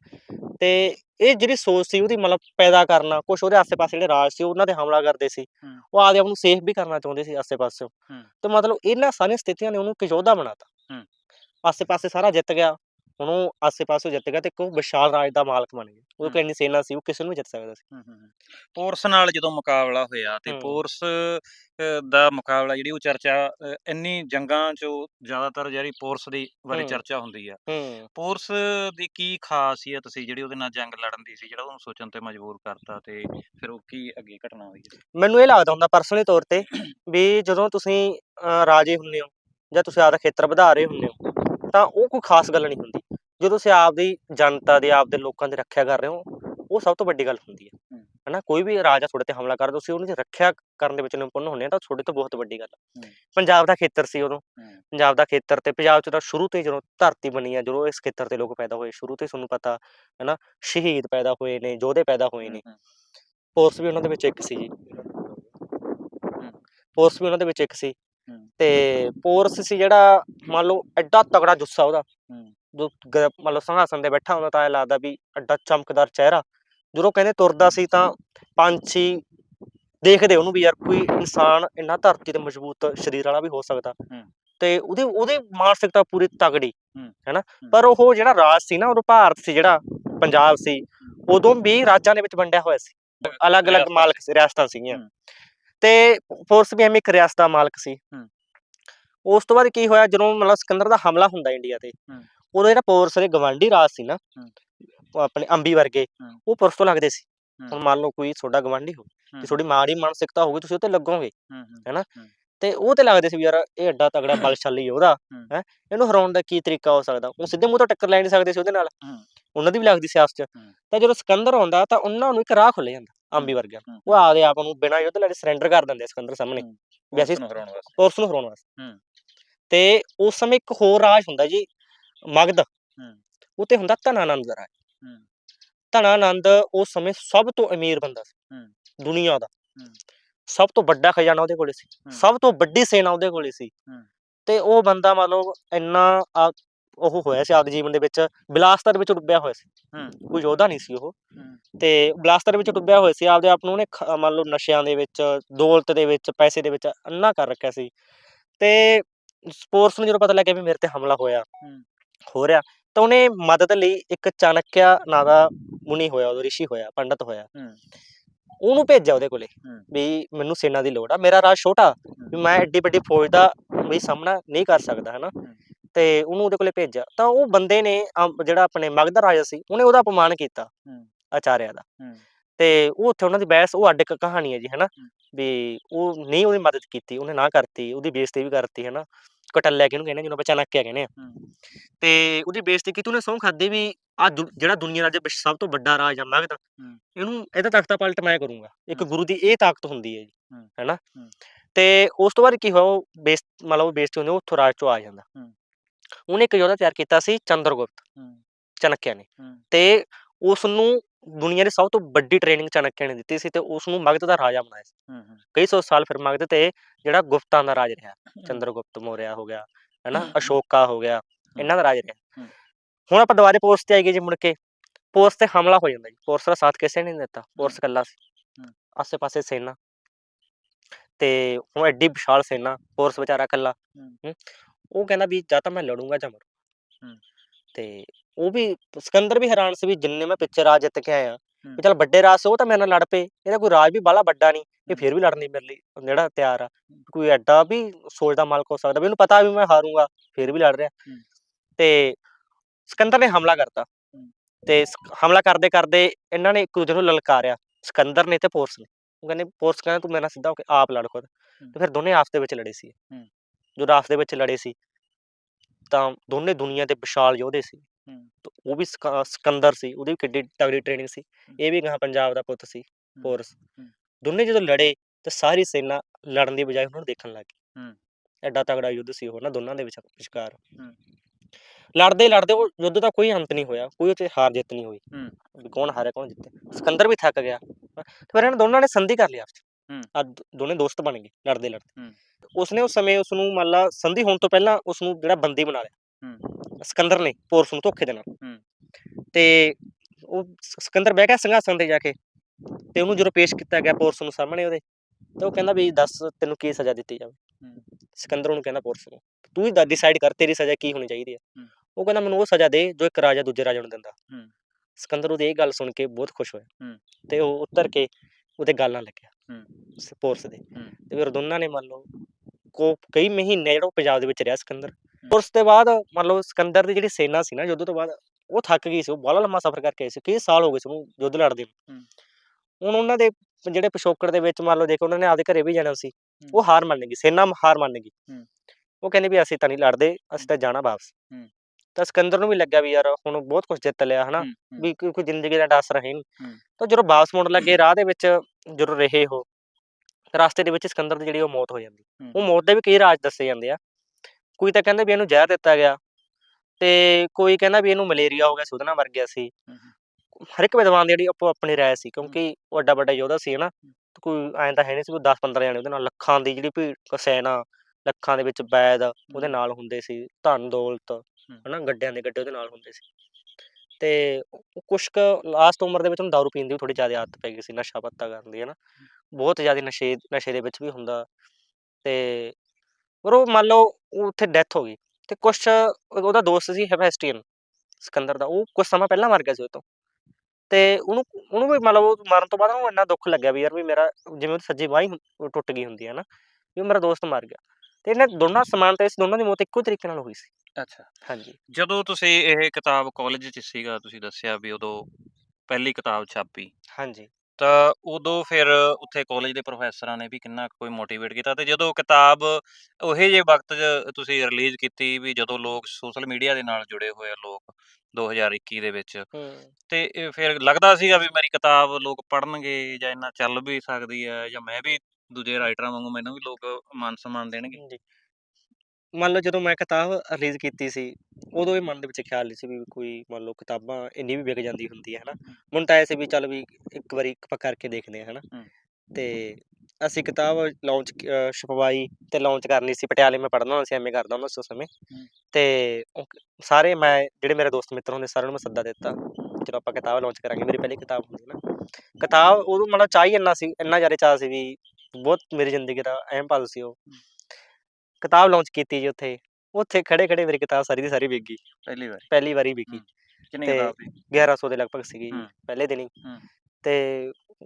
ਤੇ ਇਹ ਜਿਹੜੀ ਸੋਚ ਸੀ ਉਹਦੀ ਮਤਲਬ ਪੈਦਾ ਕਰਨਾ ਕੁਝ ਉਹਦੇ ਆਸ-ਪਾਸੇ ਜਿਹੜੇ ਰਾਜ ਸੀ ਉਹਨਾਂ ਤੇ ਹਮਲਾ ਕਰਦੇ ਸੀ। ਉਹ ਆਪਦੇ ਆਪ ਨੂੰ ਸੇਫ ਵੀ ਕਰਨਾ ਚਾਹੁੰਦੇ ਸੀ ਆਸੇ-ਪਾਸੇ। ਤੇ ਮਤਲਬ ਇਹਨਾਂ ਸਾਰੀਆਂ ਸਥਿਤੀਆਂ ਨੇ ਉਹਨੂੰ ਇੱਕ ਯੋਧਾ ਬਣਾਤਾ। ਆਸੇ-ਪਾਸੇ ਸਾਰਾ ਜਿੱਤ ਗਿਆ ਹੁਣ ਉਹ ਆਸੇ-ਪਾਸੇ ਜਿੱਤ ਗਿਆ ਤੇ ਇੱਕ ਉਹ ਵਿਸ਼ਾਲ ਰਾਜ ਦਾ ਮਾਲਕ ਬਣ ਗਿਆ ਉਹ ਇੰਨੀ ਸੈਨਾ ਸੀ ਉਹ ਕਿਸੇ ਨੂੰ ਵੀ ਜਿੱਤ ਸਕਦਾ ਸੀ ਹੂੰ, ਹੂੰ, ਹੂੰ। ਪੋਰਸ ਨਾਲ ਜਦੋਂ ਮੁਕਾਬਲਾ ਹੋਇਆ ਤੇ। ਪੋਰਸ ਅ, ਦਾ ਮੁਕਾਬਲਾ ਜਿਹੜੀ ਉਹ ਚਰਚਾ ਅ, ਇੰਨੀ ਜੰਗਾਂ ਚੋਂ ਜ਼ਿਆਦਾਤਰ ਜਿਹੜੀ ਪੋਰਸ ਦੀ ਬਾਰੇ। ਚਰਚਾ ਹੁੰਦੀ ਆ ਹੂੰ ਪੋਰਸ ਦੀ ਕੀ ਖਾਸੀਅਤ ਸੀ ਜਿਹੜੀ ਉਹਦੇ ਨਾਲ ਜੰਗ ਲੜਨ ਦੀ ਸੀ ਜਿਹੜਾ ਉਹਨੂੰ ਸੋਚਣ ਤੇ ਮਜਬੂਰ ਕਰਤਾ ਤੇ ਫਿਰ ਉਹ ਕੀ ਅੱਗੇ ਘਟਨਾ ਹੋਈ? ਮੈਨੂੰ ਇਹ ਲੱਗਦਾ ਹੁੰਦਾ ਪਰਸਨਲੀ ਤੌਰ ਤੇ ਵੀ ਜਦੋਂ ਤੁਸੀਂ ਅਹ, ਰਾਜੇ ਹੁੰਦੇ ਹੋ ਜਾਂ ਤੁਸੀਂ ਆਪਦਾ ਖੇਤਰ ਵਧਾ ਰਹੇ ਹੁੰਦੇ ਹੋ ਤਾਂ ਉਹ ਕੋਈ ਖਾਸ ਗੱਲ ਨਹੀਂ ਹੁੰਦੀ ਜਦੋਂ ਤੁਸੀਂ ਆਪਦੀ ਜਨਤਾ ਦੇ ਆਪਦੇ ਲੋਕਾਂ ਦੀ ਰੱਖਿਆ ਕਰ ਰਹੇ ਹੋ ਉਹ ਸਭ ਤੋਂ ਵੱਡੀ ਗੱਲ ਹੁੰਦੀ ਹੈ। ਹਨਾ? ਕੋਈ ਵੀ ਰਾਜਾ ਤੁਹਾਡੇ ਤੇ ਹਮਲਾ ਕਰਦਾ ਤੁਸੀਂ ਉਹਨੂੰ ਜੇ ਰੱਖਿਆ ਕਰਨ ਦੇ ਵਿੱਚ ਨਿਪੁੰਨ ਹੁੰਦੇ ਆ ਤਾਂ ਤੁਹਾਡੇ ਤੋਂ ਬਹੁਤ ਵੱਡੀ ਗੱਲ। ਪੰਜਾਬ ਦਾ ਖੇਤਰ ਸੀ ਉਦੋਂ। ਪੰਜਾਬ ਦਾ ਖੇਤਰ ਤੇ ਪੰਜਾਬ ਚ ਤਾਂ ਸ਼ੁਰੂ ਤੋਂ ਜਦੋਂ ਧਰਤੀ ਬਣੀ ਆ ਜਦੋਂ ਇਸ ਖੇਤਰ ਤੇ ਲੋਕ ਪੈਦਾ ਹੋਏ ਸ਼ੁਰੂ ਤੋਂ ਤੁਹਾਨੂੰ ਪਤਾ ਹਨਾ? ਸ਼ਹੀਦ ਪੈਦਾ ਹੋਏ ਨੇ ਯੋਧੇ ਪੈਦਾ ਹੋਏ ਨੇ। ਹੂੰ, ਫੋਰਸ ਵੀ ਉਹਨਾਂ ਦੇ ਵਿੱਚ ਇੱਕ ਸੀ ਜੀ। ਫੋਰਸ ਵੀ ਉਹਨਾਂ ਦੇ ਵਿੱਚ ਇੱਕ ਸੀ। ਤੇ ਫੋਰਸ ਸੀ ਜਿਹੜਾ ਮੰਨ ਲਓ ਐਡਾ ਤਗੜਾ ਜੁੱਸਾ ਉਹਦਾ। ਜੋ ਗ- ਲਓ ਸਿੰਘਾਸਨ ਤੇ ਬੈਠਾ ਹੁੰਦਾ ਤਾਂ ਐ ਲੱਗਦਾ ਵੀ ਐਡਾ ਚਮਕਦਾਰ ਚਿਹਰਾ ਜਦੋਂ ਕਹਿੰਦੇ ਤੁਰਦਾ ਸੀ ਤਾਂ ਪੰਛੀ ਦੇਖਦੇ ਉਹਨੂੰ ਵੀ ਯਾਰ ਕੋਈ ਇਨਸਾਨ ਇੰਨਾ ਧਰਤੀ ਤੇ ਮਜ਼ਬੂਤ ਸਰੀਰ ਵਾਲਾ ਵੀ ਹੋ ਸਕਦਾ ਹੂੰ। ਤੇ ਉਹਦੇ ਉਹਦੇ ਮਾਨਸਿਕਤਾ ਪੂਰੀ ਤਗੜੀ ਹੂੰ। ਹੈਨਾ। ਪਰ ਉਹ ਜਿਹੜਾ ਰਾਜ ਸੀ ਨਾ ਉਦੋਂ ਭਾਰਤ ਸੀ ਜਿਹੜਾ ਪੰਜਾਬ ਸੀ ਉਦੋਂ ਵੀ ਰਾਜਾਂ ਦੇ ਵਿੱਚ ਵੰਡਿਆ ਹੋਇਆ ਸੀ ਅਲੱਗ-ਅਲੱਗ ਰਿਆਸਤਾਂ ਮਾਲਕ ਸੀ ਰਿਆਸਤਾਂ ਸੀਗੀਆਂ ਹੂੰ। ਤੇ ਫੋਰਸ ਵੀ ਐਵੇਂ ਇੱਕ ਰਿਆਸਤ ਦਾ ਮਾਲਕ ਸੀ ਹੂੰ। ਉਸ ਤੋਂ ਬਾਅਦ ਕੀ ਹੋਇਆ ਜਦੋਂ ਮਤਲਬ ਸਿਕੰਦਰ ਦਾ ਹਮਲਾ ਹੁੰਦਾ ਇੰਡੀਆ ਤੇ ਹੂੰ। ਉਦੋਂ ਜਿਹੜਾ ਫੋਰਸ ਦੇ ਗਵਾਂਢੀ ਰਾਜ ਸੀ ਨਾ ਹੂੰ। ਉਹ ਆਪਣੇ ਅੰਬੀ ਵਰਗੇ ਹੂੰ। ਉਹ ਪੁਰਸ਼ ਤੋਂ ਲੱਗਦੇ ਸੀ ਹੂੰ। ਹੁਣ ਮੰਨ ਲਓ ਕੋਈ ਤੁਹਾਡਾ ਗਵਾਂਢੀ ਹੋ ਹੂੰ, ਤੇ ਤੁਹਾਡੀ ਮਾੜੀ ਮਾਨਸਿਕਤਾ ਹੋਊਗੀ ਤੁਸੀਂ ਉਹ ਤੇ ਲੱਗੋਗੇ ਹੂੰ, ਤੇ ਉਹ ਤੇ ਲੱਗਦੇ ਸੀ ਵੀ ਯਾਰ ਇਹ ਐਡਾ ਤਗੜਾ ਬਲਸ਼ਾਲੀ ਹੂੰ। ਹੈ ਇਹਨੂੰ ਹਰਾਉਣ ਦਾ ਕੀ ਤਰੀਕਾ ਹੋ ਸਕਦਾ ਉਹ ਸਿੱਧੇ ਮੂੰਹ ਤੋਂ ਟੱਕਰ ਲੈ ਨਹੀਂ ਸਕਦੇ ਸੀ ਉਹਦੇ ਨਾਲ ਹੂੰ। ਉਹਨਾਂ ਦੀ ਵੀ ਲੱਗਦੀ ਸਿਆਸਤ 'ਚ ਹੂੰ। ਤਾਂ ਜਦੋਂ ਸਿਕੰਦਰ ਆਉਂਦਾ ਤਾਂ ਉਹਨਾਂ ਨੂੰ ਇੱਕ ਰਾਹ ਖੁੱਲ ਜਾਂਦਾ ਅੰਬੀ ਵਰਗਿਆਂ ਨੂੰ। ਹੂੰ, ਉਹ ਆਪਦੇ ਆਪ ਨੂੰ ਬਿਨਾਂ ਯੁੱਧ ਲੜੇ ਸਰੈਂਡਰ ਕਰ ਦਿੰਦੇ ਆ ਸਿਕੰਦਰ ਸਾਹਮਣੇ ਹੂੰ। ਵੀ ਅਸੀਂ ਉਸ ਨੂੰ ਹਰਾਉਣ ਵਾਸਤੇ ਫੋਰਸ ਨੂੰ ਹਰਾਉਣ ਵਾਸਤੇ ਹੂੰ। ਤੇ ਉਸ ਸਮੇਂ ਇੱਕ ਹੋਰ ਰਾਜ ਹੁੰਦਾ ਜੀ ਮਗਧ ਹੂੰ। ਉਤੇ ਹੁੰਦਾ ਧਨਾਨੰਦ ਹੂੰ। ਧਨਾਨੰਦ ਉਸ ਸਮੇਂ ਸਭ ਤੋਂ ਅਮੀਰ ਬੰਦਾ ਸੀ ਹੂੰ। ਦੁਨੀਆ ਦਾ ਹੂੰ। ਸਭ ਤੋਂ ਵੱਡਾ ਖਜ਼ਾਨਾ ਉਹਦੇ ਕੋਲੇ ਸੀ। ਸਭ ਤੋਂ ਵੱਡੀ ਸੈਨਾ ਉਹਦੇ ਕੋਲੇ ਸੀ ਹੂੰ। ਤੇ ਉਹ ਬੰਦਾ ਮਤਲਬ ਇੰਨਾ ਉਹ ਹੋਇਆ ਸੀ ਆਪਦੇ ਜੀਵਨ ਦੇ ਵਿੱਚ ਬਿਲਾਸਤਾ ਦੇ ਵਿੱਚ ਡੁੱਬਿਆ ਹੋਇਆ ਸੀ ਹੂੰ। ਕੋਈ ਯੋਧਾ ਨਹੀਂ ਸੀ ਉਹ। ਤੇ ਬਿਲਾਸਤਾ ਦੇ ਵਿੱਚ ਡੁੱਬਿਆ ਹੋਇਆ ਸੀ ਆਪਦੇ ਆਪ ਨੂੰ ਉਹਨੇ ਮੰਨ ਲਓ ਨਸ਼ਿਆਂ ਦੇ ਵਿੱਚ ਦੌਲਤ ਦੇ ਵਿੱਚ ਪੈਸੇ ਦੇ ਵਿੱਚ ਅੰਨਾ ਕਰ ਰੱਖਿਆ ਸੀ ਤੇ ਸਪੋਰਟਸ ਨੂੰ ਜਦੋਂ ਪਤਾ ਲੱਗਿਆ ਵੀ ਮੇਰੇ ਤੇ ਹਮਲਾ ਹੋਇਆ ਹੂੰ। ਰਿਹਾ ਤਾਂ ਉਹਨੇ ਮਦਦ ਲਈ ਇੱਕ ਚਾਣਕਿਆ ਨਾਂ ਦਾ ਮੁਨੀ ਹੋਇਆ ਉਹ ਰਿਸ਼ੀ ਹੋਇਆ ਪੰਡਤ ਹੋਇਆ। ਉਹਨੂੰ ਭੇਜਿਆ ਉਹਦੇ ਕੋਲੇ। ਵੀ ਮੈਨੂੰ ਸੈਨਾ ਦੀ ਲੋੜ ਆ ਮੇਰਾ ਰਾਜ ਛੋਟਾ ਵੀ ਮੈਂ ਐਡੀ ਵੱਡੀ ਫੌਜ ਦਾ ਵੀ ਸਾਹਮਣਾ ਨਹੀਂ ਕਰ ਸਕਦਾ ਹਨਾ। ਤੇ ਉਹਨੂੰ ਉਹਦੇ ਕੋਲੇ ਭੇਜਿਆ ਤਾਂ ਉਹ ਬੰਦੇ ਨੇ ਜਿਹੜਾ ਆਪਣੇ ਮਗਧ ਰਾਜਾ ਸੀ ਉਹਨੇ ਉਹਦਾ ਅਪਮਾਨ ਕੀਤਾ। ਆਚਾਰਿਆ ਦਾ। ਤੇ ਉਹ ਉੱਥੇ ਉਹਨਾਂ ਦੀ ਬਹਿਸ ਉਹ ਅੱਡ ਇੱਕ ਕਹਾਣੀ ਹੈ ਜੀ ਹਨਾ। ਵੀ ਉਹ ਨਹੀਂ ਉਹਦੀ ਮਦਦ ਕੀਤੀ ਉਹਨੇ ਨਾ ਕਰਤੀ ਉਹਦੀ ਬੇਇੱਜ਼ਤੀ ਵੀ ਕਰਤੀ ਹਨਾ ਕਟੱਲਿਆ ਕਿਹਨੂੰ ਕਹਿੰਦੇ ਜਿਹਨੂੰ ਆਪਾਂ ਚਾਣਕਿਆ ਕਹਿੰਦੇ ਆ। ਤੇ ਉਹਦੀ ਬੇਇੱਜ਼ਤੀ ਕੀਤੀ ਉਹਨੇ ਸਹੁੰ ਖਾਦੀ ਵੀ ਆ ਜਿਹੜਾ ਦੁਨੀਆ ਦਾ ਅੱਜ ਸਭ ਤੋਂ ਵੱਡਾ ਰਾਜ ਆ ਮਗਧ। ਇਹਨੂੰ ਇਹਦਾ ਤਖਤਾ ਪਲਟ ਮੈਂ ਕਰੂੰਗਾ ਇੱਕ। ਗੁਰੂ ਦੀ ਇਹ ਤਾਕਤ ਹੁੰਦੀ ਹੈ ਜੀ। ਹੈਨਾ। ਤੇ ਉਸ ਤੋਂ ਬਾਅਦ ਕੀ ਹੋਇਆ ਉਹ ਬੇਸ ਮਤਲਬ ਉਹ ਬੇਇੱਜ਼ਤੀ ਹੁੰਦੀ ਉਹ ਉੱਥੋਂ ਰਾਜ ਚੋਂ ਆ ਜਾਂਦਾ। ਉਹਨੇ ਇੱਕ ਯੋਧਾ ਤਿਆਰ ਕੀਤਾ ਸੀ ਚੰਦਰਗੁਪਤ ਹੂੰ। ਚਾਣਕਿਆ ਨੇ। ਤੇ ਉਸ ਨੂੰ ਦੁਨੀਆ ਦੀ ਸਭ ਤੋਂ ਵੱਡੀ ਟ੍ਰੇਨਿੰਗ ਚਾਣਕਿਆ ਨੇ ਦਿੱਤੀ ਸੀ ਤੇ ਉਸ ਨੂੰ ਮਗਧ ਦਾ ਰਾਜਾ ਬਣਾਇਆ ਸੀ ਹੂੰ। ਹੂੰ। ਕਈ ਸੌ ਸਾਲ ਫਿਰ ਮਗਧ ਤੇ ਜਿਹੜਾ ਗੁਪਤਾਂ ਦਾ ਰਾਜ ਰਿਹਾ ਚੰਦਰਗੁਪਤ ਮੌਰਿਆ ਹੋ ਗਿਆ ਹੈਨਾ ਅਸ਼ੋਕਾ ਹੋ ਗਿਆ ਇਹਨਾਂ ਦਾ ਰਾਜ ਰਿਹਾ। ਹੁਣ ਆਪਾਂ ਦੁਬਾਰੇ ਪੋਰਸ ਤੇ ਆਈਏ ਜੀ ਮੁੜ ਕੇ ਪੋਰਸ ਤੇ ਹਮਲਾ ਹੋ ਜਾਂਦਾ ਜੀ ਪੋਰਸ ਦਾ ਸਾਥ ਕਿਸੇ ਨੇ ਨਹੀਂ ਦਿੱਤਾ ਪੋਰਸ ਇਕੱਲਾ ਸੀ। ਆਸੇ-ਪਾਸੇ ਸੈਨਾ ਤੇ ਹੁਣ ਐਡੀ ਵਿਸ਼ਾਲ ਸੈਨਾ ਪੋਰਸ ਵਿਚਾਰਾ ਇਕੱਲਾ। ਉਹ ਕਹਿੰਦਾ ਵੀ ਜਾਂ ਤਾਂ ਮੈਂ ਲੜੂੰਗਾ ਜਾਂ ਮਰੂ। ਤੇ ਉਹ ਵੀ ਸਿਕੰਦਰ ਵੀ ਹੈਰਾਨ ਸੀ ਵੀ ਜਿੰਨੇ ਮੈਂ ਪਿੱਛੇ ਰਾਜ ਜਿੱਤ ਕੇ ਆਇਆ। ਵੀ ਚੱਲ ਵੱਡੇ ਰਾਜ ਸੀ ਉਹ ਤਾਂ ਮੇਰੇ ਨਾਲ ਲੜ ਪਏ ਇਹਦਾ ਕੋਈ ਰਾਜ ਵੀ ਬਾਹਲਾ ਵੱਡਾ ਨਹੀਂ ਇਹ। ਫਿਰ ਵੀ ਲੜਨ ਮੇਰੇ ਲਈ ਜਿਹੜਾ ਤਿਆਰ ਆ ਕੋਈ ਐਡਾ ਵੀ ਸੋਚ ਦਾ ਮਾਲਕ ਹੋ ਸਕਦਾ ਵੀ ਇਹਨੂੰ ਪਤਾ ਵੀ ਮੈਂ ਹਾਰੂੰਗਾ ਫਿਰ ਵੀ ਲੜ ਰਿਹਾ। ਤੇ ਸਿਕੰਦਰ ਨੇ ਹਮਲਾ ਕਰਤਾ। ਤੇ ਹਮਲਾ ਕਰਦੇ ਕਰਦੇ ਇਹਨਾਂ ਨੇ ਇੱਕ ਦੂਜੇ ਨੂੰ ਲਲਕਾਰਿਆ ਸਿਕੰਦਰ ਨੇ ਤੇ ਪੋਰਸ ਨੇ ਉਹ ਕਹਿੰਦੇ ਪੋਰਸ ਕਹਿੰਦਾ ਤੂੰ ਮੇਰੇ ਨਾਲ ਸਿੱਧਾ ਹੋ ਕੇ ਆਪ ਲੜ ਖੁਦ। ਤੇ ਫਿਰ ਦੋਨੇ ਆਪਸ ਦੇ ਵਿੱਚ ਲੜੇ ਸੀ। ਜਦੋਂ ਆਪਸ ਦੇ ਵਿੱਚ ਲੜੇ ਸੀ ਤਾਂ ਦੋਨੇ ਦੁਨੀਆ ਦੇ ਵਿਸ਼ਾਲ ਯੋਧੇ ਸੀ। ਤੇ ਉਹ ਵੀ ਸਿਕ- ਸਿਕੰਦਰ ਸੀ ਉਹਦੀ ਵੀ ਕਿੱਡੀ ਤਗੜੀ ਟ੍ਰੇਨਿੰਗ ਸੀ ਇਹ ਵੀ ਗਾਂ ਪੰਜਾਬ ਦਾ ਪੁੱਤ ਸੀ ਪੋਰਸ ਹੂੰ। ਦੋਨੇ ਜਦੋਂ ਲੜੇ ਤੇ ਸਾਰੀ ਸੈਨਾ ਲੜਨ ਦੀ ਬਜਾਏ ਉਹਨਾਂ ਨੂੰ ਦੇਖਣ ਲੱਗ ਗਈ ਹੂੰ। ਐਡਾ ਤਗੜਾ ਯੁੱਧ ਸੀ ਉਹ ਨਾ ਦੋਨਾਂ ਦੇ ਵਿੱਚ ਵਿਚਕਾਰ ਹੂੰ। ਲੜਦੇ ਲੜਦੇ ਉਹ ਯੁੱਧ ਦਾ ਕੋਈ ਅੰਤ ਨਹੀਂ ਹੋਇਆ ਕੋਈ ਉੱਥੇ ਹਾਰ ਜਿੱਤ ਨਹੀਂ ਹੋਈ ਹੂੰ। ਵੀ ਕੌਣ ਹਾਰਿਆ ਕੌਣ ਜਿੱਤਿਆ ਸਿਕੰਦਰ ਵੀ ਥੱਕ ਗਿਆ ਤੇ ਫਿਰ ਇਹਨਾਂ ਦੋਨਾਂ ਨੇ ਸੰਧੀ ਕਰ ਲਈ ਆਪਸ ਹੂੰ। ਦੋਨੇ ਦੋਸਤ ਬਣ ਗਏ ਲੜਦੇ ਲੜਦੇ ਹੂੰ। ਉਸਨੇ ਉਸ ਸਮੇਂ ਉਸ ਨੂੰ ਮੰਨ ਲਾ ਸੰਧੀ ਹੋਣ ਤੋਂ ਪਹਿਲਾਂ ਉਸ ਨੂੰ ਜਿਹੜਾ ਬੰਦੀ ਬਣਾ ਲਿਆ। ਸਿਕੰਦਰ ਨੇ ਪੋਰਸ ਨੂੰ ਧੋਖੇ ਦੇ ਨਾਲ ਹੂੰ। ਤੇ ਉਹ ਸਿਕੰਦਰ ਬਹਿ ਗਿਆ ਸਿੰਘਾਸਣ ਤੇ ਜਾ ਕੇ ਤੇ ਉਹਨੂੰ ਜਦੋਂ ਪੇਸ਼ ਕੀਤਾ ਗਿਆ ਪੋਰਸ ਨੂੰ ਸਾਹਮਣੇ ਉਹਦੇ ਤੇ ਉਹ ਕਹਿੰਦਾ ਵੀ ਦੱਸ ਤੈਨੂੰ ਕੀ ਸਜ਼ਾ ਦਿੱਤੀ ਜਾਵੇ ਹੂੰ। ਸਿਕੰਦਰ ਉਹਨੂੰ ਕਹਿੰਦਾ ਪੋਰਸ ਨੂੰ ਤੂੰ ਹੀ ਡਿਸਾਈਡ ਕਰ ਤੇਰੀ ਸਜ਼ਾ ਕੀ ਹੋਣੀ ਚਾਹੀਦੀ ਹੈ। ਉਹ ਕਹਿੰਦਾ ਮੈਨੂੰ ਉਹ ਸਜ਼ਾ ਦੇ ਜੋ ਇੱਕ ਰਾਜਾ ਦੂਜੇ ਰਾਜਾ ਨੂੰ ਦਿੰਦਾ ਹੂੰ। ਸਿਕੰਦਰ ਉਹਦੀ ਇਹ ਗੱਲ ਸੁਣ ਕੇ ਬਹੁਤ ਖੁਸ਼ ਹੋਇਆ ਹੂੰ। ਤੇ ਉਹ ਉੱਤਰ ਕੇ ਉਹਦੇ ਗੱਲ ਨਾਲ ਲੱਗਿਆ ਪੋਰਸ ਦੇ। ਤੇ ਫਿਰ ਦੋਨਾਂ ਨੇ ਮੰਨ ਲਓ ਕੋ ਕਈ ਮਹੀਨੇ ਜਿਹੜਾ ਉਹ ਪੰਜਾਬ ਦੇ ਵਿੱਚ ਰਿਹਾ ਸਿਕੰਦਰ ਉਸ ਤੋਂ ਬਾਅਦ ਮੰਨ ਲਓ ਸਿਕੰਦਰ ਦੀ ਜਿਹੜੀ ਸੈਨਾ ਸੀ ਨਾ ਯੁੱਧ ਤੋਂ ਬਾਅਦ ਉਹ ਥੱਕ ਗਈ ਸੀ ਉਹ ਬਹੁਤ ਲੰਮਾ ਸਫ਼ਰ ਕਰਕੇ ਆਏ ਸੀ ਕਈ ਸਾਲ ਹੋ ਗਏ ਸੀ ਉਹਨੂੰ ਯੁੱਧ ਲੜਦੇ ਨੂੰ ਹੂੰ। ਹੁਣ ਉਹਨਾਂ ਦੇ ਜਿਹੜੇ ਪਿਛੋਕੜ ਦੇ ਵਿੱਚ ਮੰਨ ਲਓ ਦੇਖੋ ਉਹਨਾਂ ਨੇ ਆਪਦੇ ਘਰੇ ਵੀ ਜਾਣਾ ਸੀ ਉਹ ਹਾਰ ਮੰਨ ਗਈ ਸੈਨਾ ਹਾਰ ਮੰਨ ਗਈ ਹੂੰ। ਉਹ ਕਹਿੰਦੇ ਵੀ ਅਸੀਂ ਤਾਂ ਨਹੀਂ ਲੜਦੇ ਅਸੀਂ ਤਾਂ ਜਾਣਾ ਵਾਪਸ ਹੂੰ। ਤਾਂ ਸਿਕੰਦਰ ਨੂੰ ਵੀ ਲੱਗਿਆ ਵੀ ਯਾਰ ਹੁਣ ਬਹੁਤ ਕੁਝ ਜਿੱਤ ਲਿਆ ਹਨਾ ਹੂੰ। ਹੂੰ। ਵੀ ਕੋਈ ਜ਼ਿੰਦਗੀ ਦਾ ਡਸ ਰਹੇ ਨਹੀਂ ਹੂੰ। ਤਾਂ ਜਦੋਂ ਵਾਪਸ ਮੁੜਨ ਲੱਗੇ ਰਾਹ ਦੇ ਵਿੱਚ ਜਦੋਂ ਰਹੇ ਉਹ ਰਸਤੇ ਦੇ ਵਿੱਚ ਸਿਕੰਦਰ ਦੀ ਜਿਹੜੀ ਉਹ ਮੌਤ ਹੋ ਜਾਂਦੀ ਹੂੰ। ਉਹ ਮੌਤ ਦੇ ਵੀ ਕਈ ਰਾਜ ਦੱਸੇ ਜਾਂਦੇ ਆ ਕੋਈ ਤਾਂ ਕਹਿੰਦੇ ਵੀ ਇਹਨੂੰ ਜ਼ਹਿਰ ਦਿੱਤਾ ਗਿਆ ਤੇ ਕੋਈ ਕਹਿੰਦਾ ਵੀ ਇਹਨੂੰ ਮਲੇਰੀਆ ਹੋ ਗਿਆ ਸੀ ਉਹਦੇ ਨਾਲ ਮਰ ਗਿਆ ਸੀ। ਹਰ ਇੱਕ ਵਿਦਵਾਨ ਦੀ ਜਿਹੜੀ ਆਪੋ ਆਪਣੀ ਰਾਏ ਸੀ ਕਿਉਂਕਿ ਉਹ ਐਡਾ ਵੱਡਾ ਯੋਧਾ ਸੀ ਹਨਾ ਕੋਈ ਐਂ ਤਾਂ ਹੈ ਨਹੀਂ ਸੀ ਕੋਈ 10 15 ਜਣੇ ਉਹਦੇ ਨਾਲ ਲੱਖਾਂ ਦੀ ਜਿਹੜੀ ਭੀੜ ਸੈਨਾ ਲੱਖਾਂ ਦੇ ਵਿੱਚ ਬੈਦ ਉਹਦੇ। ਨਾਲ ਹੁੰਦੇ ਸੀ ਧਨ ਦੌਲਤ ਹਨਾ ਗੱਡਿਆਂ ਦੇ ਗੱਡੇ ਉਹਦੇ ਨਾਲ ਹੁੰਦੇ ਸੀ। ਤੇ ਕੁਛ ਕੁ ਲਾਸਟ ਉਮਰ ਦੇ ਵਿੱਚ ਉਹਨੂੰ ਦਾਰੂ ਪੀਣ ਦੀ ਥੋੜੀ ਜ਼ਿਆਦਾ ਆਦਤ ਪੈ ਗਈ ਸੀ ਨਸ਼ਾ ਪੱਤਾ ਕਰਨ ਦੀ ਹਨਾ। ਬਹੁਤ ਜ਼ਿਆਦਾ ਨਸ਼ੇ ਨਸ਼ੇ ਦੇ ਵਿੱਚ ਵੀ ਹੁੰਦਾ ਤੇ ਪਰ ਉਹ ਮੰਨ ਲਓ ਉੱਥੇ ਡੈਥ ਹੋ ਗਈ। ਤੇ ਕੁਛ ਉਹਦਾ ਦੋਸਤ ਸੀ ਹੈਫੈਸਟੀਅਨ ਸਿਕੰਦਰ ਦਾ ਉਹ ਕੁਝ ਸਮਾਂ ਪਹਿਲਾਂ ਮਰ ਗਿਆ ਸੀ ਉਹ ਤੋਂ ਤੇ ਉਹਨੂੰ ਉਹਨੂੰ ਵੀ ਮਤਲਬ ਉਹ ਮਰਨ ਤੋਂ ਬਾਅਦ ਉਹਨੂੰ ਇੰਨਾ ਦੁੱਖ ਲੱਗਿਆ ਵੀ ਯਾਰ ਵੀ ਮੇਰਾ ਜਿਵੇਂ ਉਹਦੀ ਸੱਜੀ ਬਾਂਹ ਟੁੱਟ ਗਈ ਹੁੰਦੀ ਹੈ ਨਾ ਵੀ ਮੇਰਾ ਦੋਸਤ ਮਰ ਗਿਆ। ਤੇ ਇਹਨਾਂ ਦੋਨਾਂ ਸਮਾਨਤਾ ਇਸ ਦੋਨਾਂ ਦੀ ਮੌਤ ਇੱਕੋ ਤਰੀਕੇ ਨਾਲ ਹੋਈ ਸੀ। ਅੱਛਾ। ਹਾਂਜੀ। ਜਦੋਂ ਤੁਸੀਂ ਇਹ ਕਿਤਾਬ ਕਾਲਜ 'ਚ ਸੀਗਾ ਤੁਸੀਂ ਦੱਸਿਆ ਵੀ ਉਦੋਂ ਪਹਿਲੀ ਕਿਤਾਬ ਛਾਪੀ। ਹਾਂਜੀ। ਤਾਂ ਉਦੋਂ ਫਿਰ ਉੱਥੇ ਕਾਲਜ ਦੇ ਪ੍ਰੋਫੈਸਰਾਂ ਨੇ ਵੀ ਕਿੰਨਾ ਕੁ ਕੋਈ ਮੋਟੀਵੇਟ ਕੀਤਾ ਤੇ ਜਦੋਂ ਕਿਤਾਬ ਉਹੇ ਜੇ ਵਕਤ 'ਚ ਤੁਸੀਂ ਰਿਲੀਜ਼ ਕੀਤੀ ਵੀ ਜਦੋਂ ਲੋਕ ਸੋਸ਼ਲ ਮੀਡੀਆ ਦੇ ਨਾਲ ਜੁੜੇ ਹੋਏ ਆ ਲੋਕ 2021 ਦੇ ਵਿੱਚ ਹੂੰ। ਤੇ ਇਹ ਫਿਰ ਲੱਗਦਾ ਸੀਗਾ ਵੀ ਮੇਰੀ ਕਿਤਾਬ ਲੋਕ ਪੜ੍ਹਨਗੇ ਜਾਂ ਇੰਨਾ ਚੱਲ ਵੀ ਸਕਦੀ ਹੈ ਜਾਂ ਮੈਂ ਵੀ ਦੂਜੇ ਰਾਈਟਰਾਂ ਵਾਂਗੂ ਮੈਨੂੰ ਵੀ ਲੋਕ ਮਾਨ ਸਨਮਾਨ ਦੇਣਗੇ। ਜੀ। ਮੰਨ ਲਓ ਜਦੋਂ ਮੈਂ ਕਿਤਾਬ ਰਿਲੀਜ਼ ਕੀਤੀ ਸੀ ਉਦੋਂ ਇਹ ਮਨ ਦੇ ਵਿੱਚ ਖਿਆਲ ਨਹੀਂ ਸੀ ਵੀ ਕੋਈ ਮੰਨ ਲਓ ਕਿਤਾਬਾਂ ਇੰਨੀ ਵੀ ਵਿਕ ਜਾਂਦੀ ਹੁੰਦੀ ਹੈ ਹਨਾ। ਮੈਨੂੰ ਤਾਂ ਐ ਸੀ ਵੀ ਚੱਲ ਵੀ ਇੱਕ ਵਾਰੀ ਆਪਾਂ ਕਰਕੇ ਦੇਖਦੇ ਹਾਂ ਹਨਾ। ਹੂੰ। ਤੇ ਅਸੀਂ ਕਿਤਾਬ ਲਾਂਚ ਛਪਵਾਈ ਤੇ ਲਾਂਚ ਕਰਨੀ ਸੀ ਪਟਿਆਲੇ ਮੈਂ ਪੜ੍ਹਨਾ ਹੁੰਦਾ ਸੀ ਐਮਏ ਕਰਦਾ ਹੁੰਦਾ ਸੀ ਉਸ ਸਮੇਂ। ਹੂੰ। ਤੇ ਸਾਰੇ ਮੈਂ ਜਿਹੜੇ ਮੇਰੇ ਦੋਸਤ ਮਿੱਤਰ ਹੁੰਦੇ ਸਾਰਿਆਂ ਨੂੰ ਮੈਂ ਸੱਦਾ ਦਿੱਤਾ ਚਲੋ ਆਪਾਂ ਕਿਤਾਬ ਲਾਂਚ ਕਰਾਂਗੇ ਮੇਰੀ ਪਹਿਲੀ ਕਿਤਾਬ ਹੁੰਦੀ ਨਾ। ਕਿਤਾਬ ਉਦੋਂ ਮਤਲਬ ਚਾਹ ਹੀ ਇੰਨਾ ਸੀ ਇੰਨਾ ਜ਼ਿਆਦਾ ਚਾਹ ਸੀ ਵੀ ਬਹੁਤ ਮੇਰੀ ਜ਼ਿੰਦਗੀ ਦਾ ਅਹਿਮ ਪਲ ਸੀ ਉਹ। ਕਿਤਾਬ ਲਾਂਚ ਕੀਤੀ ਜੀ ਉੱਥੇ ਉੱਥੇ ਖੜੇ ਖੜੇ ਮੇਰੀ ਕਿਤਾਬ ਸਾਰੀ ਦੀ ਸਾਰੀ ਵਿਕ ਗਈ ਪਹਿਲੀ ਵਾਰੀ ਪਹਿਲੀ ਵਾਰੀ ਵਿਕੀ। ਕਿੰਨੀ ਤੇ ਕਿਤਾਬ ਸੀ 1100 ਦੇ ਲਗਭਗ ਸੀਗੀ ਜੀ ਹੂੰ। ਪਹਿਲੇ ਦਿਨ ਹੀ ਹੂੰ। ਤੇ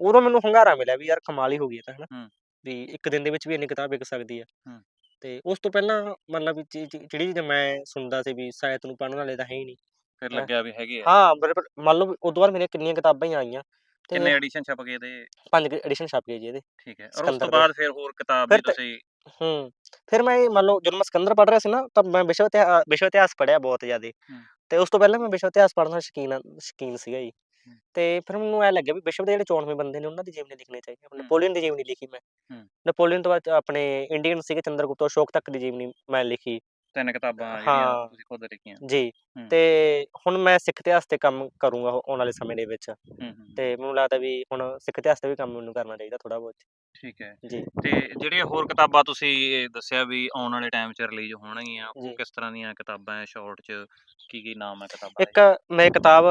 ਉਦੋਂ ਮੈਨੂੰ ਹੰਗਾਰਾ ਮਿਲਿਆ ਵੀ ਯਾਰ ਕਮਾਲ ਹੀ ਹੋ ਗਈ ਇਹ ਤਾਂ ਹਨਾ ਹੂੰ। ਵੀ ਇੱਕ ਦਿਨ ਦੇ ਵਿੱਚ ਵੀ ਇੰਨੀ ਕਿਤਾਬ ਵਿਕ ਸਕਦੀ ਆ ਹੂੰ। ਤੇ ਉਸ ਤੋਂ ਪਹਿਲਾਂ ਮਤਲਬ ਵੀ ਚੀ- ਜਿਹੜੀ ਚੀਜ਼ ਮੈਂ ਸੁਣਦਾ ਸੀ ਵੀ ਸਾਹਿਤ ਨੂੰ ਪੜ੍ਹਨ ਵਾਲੇ ਤਾਂ ਹੈ ਹੀ ਨਹੀਂ ਫਿਰ ਹਾਂ। ਲੱਗਿਆ ਵੀ ਹੈਗੀ ਆ ਹਾਂ ਪਰ ਮੰਨ ਲਓ ਉਦੋਂ ਬਾਅਦ ਮੇਰੀਆਂ ਕਿੰਨੀਆਂ ਕਿਤਾਬਾਂ ਹੀ ਆਈਆਂ ਤੇ ਕਿੰਨੇ ਐਡੀਸ਼ਨ ਛਪ ਗਏ ਇਹਦੇ ਪੰਜ ਐਡੀਸ਼ਨ ਛਪ ਗਏ ਜੀ ਇਹਦੇ ਠੀਕ ਹੈ ਔਰ ਉਸ ਸਿਕੰਦਰ ਤੋਂ ਦੇ। ਬਾਅਦ ਫਿਰ ਹੋਰ ਕਿਤਾਬ ਫਿਰ ਵੀ ਤੇ- ਤੁਸੀਂ ਹੂੰ ਫਿਰ ਮੈਂ ਇਹ ਮੰਨ ਲਓ ਜਦੋਂ ਮੈਂ ਸਿਕੰਦਰ ਪੜ੍ਹ ਰਿਹਾ ਸੀ ਨਾ ਤਾਂ ਮੈਂ ਵਿਸ਼ਵ ਇਤਿਹਾਸ ਵਿਸ਼ਵ ਇਤਿਹਾਸ ਪੜ੍ਹਿਆ ਬਹੁਤ ਜ਼ਿਆਦਾ ਹੂੰ। ਤੇ ਉਸ ਤੋਂ ਪਹਿਲਾਂ ਮੈਂ ਵਿਸ਼ਵ ਇਤਿਹਾਸ ਪੜ੍ਹਨ ਦਾ ਸ਼ੌਕੀਨ ਆ- ਸ਼ੌਕੀਨ ਸੀਗਾ ਜੀ ਹੂੰ। ਤੇ ਫਿਰ ਮੈਨੂੰ ਐ ਲੱਗਿਆ ਵੀ ਵਿਸ਼ਵ ਦੇ ਜਿਹੜੇ 94 ਬੰਦੇ ਨੇ ਉਹਨਾਂ ਦੀ ਜੀਵਨੀ ਲਿਖਣੀ ਚਾਹੀਦੀ ਹੈ ਹੂੰ। ਨੈਪੋਲੀਅਨ ਦੀ ਜੀਵਨੀ ਲਿਖੀ ਮੈਂ ਹੂੰ। ਨੈਪੋਲੀਅਨ ਤੋਂ ਬਾਅਦ ਆਪਣੇ ਇੰਡੀਅਨ ਸੀਗੇ ਚੰਦਰਗੁਪਤ ਅਸ਼ੋਕ ਤੱਕ ਦੀ ਜੀਵਨੀ ਮੈਂ ਲਿਖੀ ਤਿੰਨ ਕਿਤਾਬਾਂ ਜਿਹੜੀਆਂ ਹਾਂ। ਤੁਸੀਂ ਖੁਦ ਲਿਖੀਆਂ। ਜੀ। ਹੂੰ। ਤੇ ਹੁਣ ਮੈਂ ਸਿੱਖ ਇਤਿਹਾਸ ਤੇ ਕੰਮ ਕਰੂੰਗਾ ਆਉਣ ਵਾਲੇ ਸਮੇਂ ਦੇ ਵਿੱਚ। ਹੂੰ ਹੂੰ। ਤੇ ਮੈਨੂੰ ਲੱਗਦਾ ਵੀ ਹੁਣ ਸਿੱਖ ਇਤਿਹਾਸ ਤੇ ਵੀ ਕੰਮ ਮੈਨੂੰ ਕਰਨਾ ਚਾਹੀਦਾ ਥੋੜਾ ਬਹੁਤ। ਠੀਕ ਹੈ। ਜੀ। ਤੇ ਜਿਹੜੀਆਂ ਹੋਰ ਕਿਤਾਬਾਂ ਤੁਸੀਂ ਇਹ ਦੱਸਿਆ ਵੀ ਆਉਣ ਵਾਲੇ ਟਾਈਮ 'ਚ ਰਿਲੀਜ਼ ਹੋਣਗੀਆਂ ਉਹ ਜੀ। ਕਿਸ ਤਰ੍ਹਾਂ ਦੀਆਂ ਕਿਤਾਬਾਂ ਹੈ ਸ਼ਾਰਟ 'ਚ ਕੀ ਕੀ ਨਾਮ ਹੈ ਕਿਤਾਬਾਂ ਇੱਕ ਮੈਂ ਕਿਤਾਬ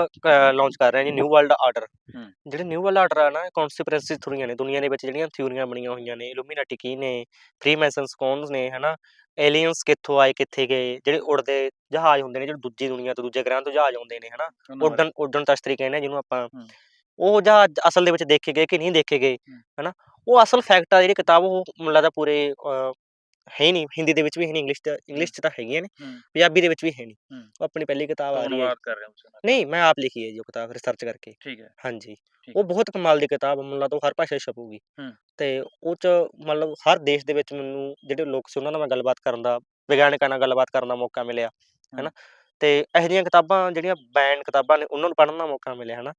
ਲਾਂਚ ਕਰ ਰਿਹਾ ਜੀ ਨਿਊ ਵਰਲਡ ਆਰਡਰ ਹੂੰ। ਜਿਹੜੇ ਨਿਊ ਵਰਲਡ ਆਰਡਰ ਆ ਨਾ ਕਨਸਪੀਰੇਸੀ ਥਿਊਰੀਆਂ ਨੇ ਦੁਨੀਆ ਦੇ ਵਿੱਚ ਜਿਹੜੀਆਂ ਥਿਊਰੀਆਂ ਬਣੀਆਂ ਹੋਈਆਂ ਨੇ ਇਲੂਮੀਨਾਟੀ ਕੀ ਨੇ ਫ੍ਰੀਮੈਸਨਸ ਕੌਣ ਨੇ ਹਨਾ? ਏਲੀਅਨਸ ਕਿੱਥੋਂ ਆਏ ਕਿੱਥੇ ਗਏ ਜਿਹੜੇ ਉੜਦੇ ਜਹਾਜ਼ ਹੁੰਦੇ ਨੇ ਜਿਹੜੇ ਦੂਜੀ ਦੁਨੀਆ ਤੋਂ ਦੂਜੇ ਗ੍ਰਹਿਾਂ ਤੋਂ ਜਹਾਜ਼ ਆਉਂਦੇ ਨੇ ਹਨਾ? ਉੱਡਣ ਉੱਡਣ ਤਸ਼ਤਰੀ ਕਹਿੰਦੇ ਜਿਹਨੂੰ ਆਪਾਂ। ਉਹ ਜਹਾਜ਼ ਅਸਲ ਦੇ ਵਿੱਚ ਦੇਖੇ ਗਏ ਕਿ ਨਹੀਂ ਦੇਖੇ ਗਏ। ਹਨਾ ਉਹ ਅਸਲ ਫੈਕਟ ਆ ਜਿਹੜੀ ਕਿਤਾਬ ਉਹ ਮੈਨੂੰ ਲੱਗਦਾ ਪੂਰੇ ਹੈ ਹੀ ਨਹੀਂ ਹਿੰਦੀ ਦੇ ਵਿੱਚ ਵੀ ਹੈ ਨਹੀਂ ਇੰਗਲਿਸ਼ ਇੰਗਲਿਸ਼ ਚ ਤਾਂ ਹੈਗੀਆਂ ਨੇ। ਪੰਜਾਬੀ ਦੇ ਵਿੱਚ ਵੀ ਹੈ ਨਹੀਂ। ਉਹ ਆਪਣੀ ਪਹਿਲੀ ਕਿਤਾਬ ਆ ਰਹੀ ਹੈ। ਕਰ ਰਹੇ। ਨਹੀਂ ਮੈਂ ਆਪ ਲਿਖੀ ਹੈ ਜੀ ਉਹ ਕਿਤਾਬ ਰਿਸਰਚ ਕਰਕੇ। ਠੀਕ ਹੈ। ਹਾਂਜੀ। ਉਹ ਬਹੁਤ ਕਮਾਲ ਦੀ ਕਿਤਾਬ ਮੈਨੂੰ ਉਹ ਹਰ ਭਾਸ਼ਾ ਛਪੂਗੀ। ਤੇ ਉਹ ਚ ਮਤਲਬ ਹਰ ਦੇਸ਼ ਦੇ ਵਿੱਚ ਮੈਨੂੰ ਜਿਹੜੇ ਲੋਕ ਸੀ ਉਹਨਾਂ ਨਾਲ ਮੈਂ ਗੱਲਬਾਤ ਕਰਨ ਦਾ ਵਿਗਿਆਨਕਾਂ ਨਾਲ ਗੱਲਬਾਤ ਕਰਨ ਦਾ ਮੌਕਾ ਮਿਲਿਆ ਹੈਨਾ। ਤੇ ਇਹੋ ਜਿਹੀਆਂ ਕਿਤਾਬਾਂ ਜਿਹੜੀਆਂ ਬੈਨ ਕਿਤਾਬਾਂ ਨੇ ਉਹਨਾਂ ਨੂੰ ਪੜ੍ਹਨ ਦਾ ਮੌਕਾ ਮਿਲਿਆ ਹੈਨਾ।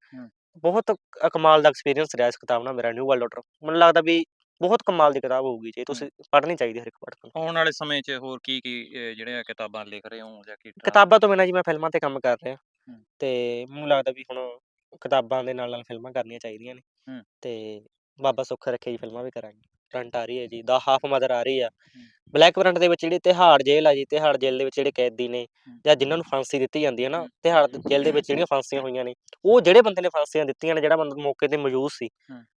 ਬਹੁਤ ਕਮਾਲ ਦਾ ਐਕਸਪੀਰੀਅੰਸ ਰਿਹਾ ਇਸ ਕਿਤਾਬ ਨਾਲ ਮੇਰਾ ਨਿਊ ਵਰਲਡ ਆਰਡਰ ਮੈਨੂੰ ਲੱਗਦਾ ਵੀ ਬਹੁਤ ਕਮਾਲ ਦੀ ਕਿਤਾਬ ਹੋਊਗੀ ਜੀ ਤੁਸੀਂ ਪੜ੍ਹਨੀ ਚਾਹੀਦੀ ਹਰ ਇੱਕ ਪੜ੍ਹਨ ਆਉਣ ਵਾਲੇ ਸਮੇਂ 'ਚ ਹੋਰ ਕੀ ਕੀ ਅਹ, ਜਿਹੜੀਆਂ ਕਿਤਾਬਾਂ ਲਿਖ ਰਹੇ ਹੋ ਜਾਂ ਕੀ ਕਿਤਾਬਾਂ ਤੋਂ ਬਿਨਾਂ ਜੀ ਮੈਂ ਫਿਲਮਾਂ ਤੇ ਕੰਮ ਕਰ ਰਿਹਾ। ਹੂੰ। ਤੇ ਮੈਨੂੰ ਲੱਗਦਾ ਵੀ ਹੁਣ ਕਿਤਾਬਾਂ ਦੇ ਨਾਲ ਨਾਲ ਫਿਲਮਾਂ ਕਰਨੀਆਂ ਚਾਹੀਦੀਆਂ ਨੇ। ਹੂੰ। ਤੇ ਬਾਬਾ ਸੁੱਖ ਰੱਖੇ ਜੀ ਫਿਲਮਾਂ ਵੀ ਕਰਾਂਗੇ। ਫਰੰਟ ਆ ਰਹੀ ਹੈ ਜੀ ਦਾ ਹਾਫ ਮਦਰ ਆ ਰਹੀ ਆ। ਬਲੈਕ ਫਰੰਟ ਦੇ ਵਿੱਚ ਜਿਹੜੀ ਤਿਹਾੜ ਜੇਲ੍ਹ ਆ ਜੀ ਤਿਹਾੜ ਜੇਲ੍ਹ ਦੇ ਵਿੱਚ ਜਿਹੜੇ ਕੈਦੀ ਨੇ। ਜਾਂ ਜਿਨ੍ਹਾਂ ਨੂੰ ਫਾਂਸੀ ਦਿੱਤੀ ਜਾਂਦੀ ਹੈ ਨਾ। ਤਿਹਾੜ ਜੇਲ੍ਹ ਦੇ ਵਿੱਚ ਜਿਹੜੀਆਂ ਫਾਂਸੀਆਂ ਹੋਈਆਂ ਨੇ ਉਹ ਜਿਹੜੇ ਬੰਦੇ ਨੇ ਫਾਂਸੀਆਂ ਦਿੱਤੀਆਂ ਨੇ ਜਿਹੜਾ ਬੰਦਾ ਮੌਕੇ ਤੇ ਮੌਜੂਦ ਸੀ।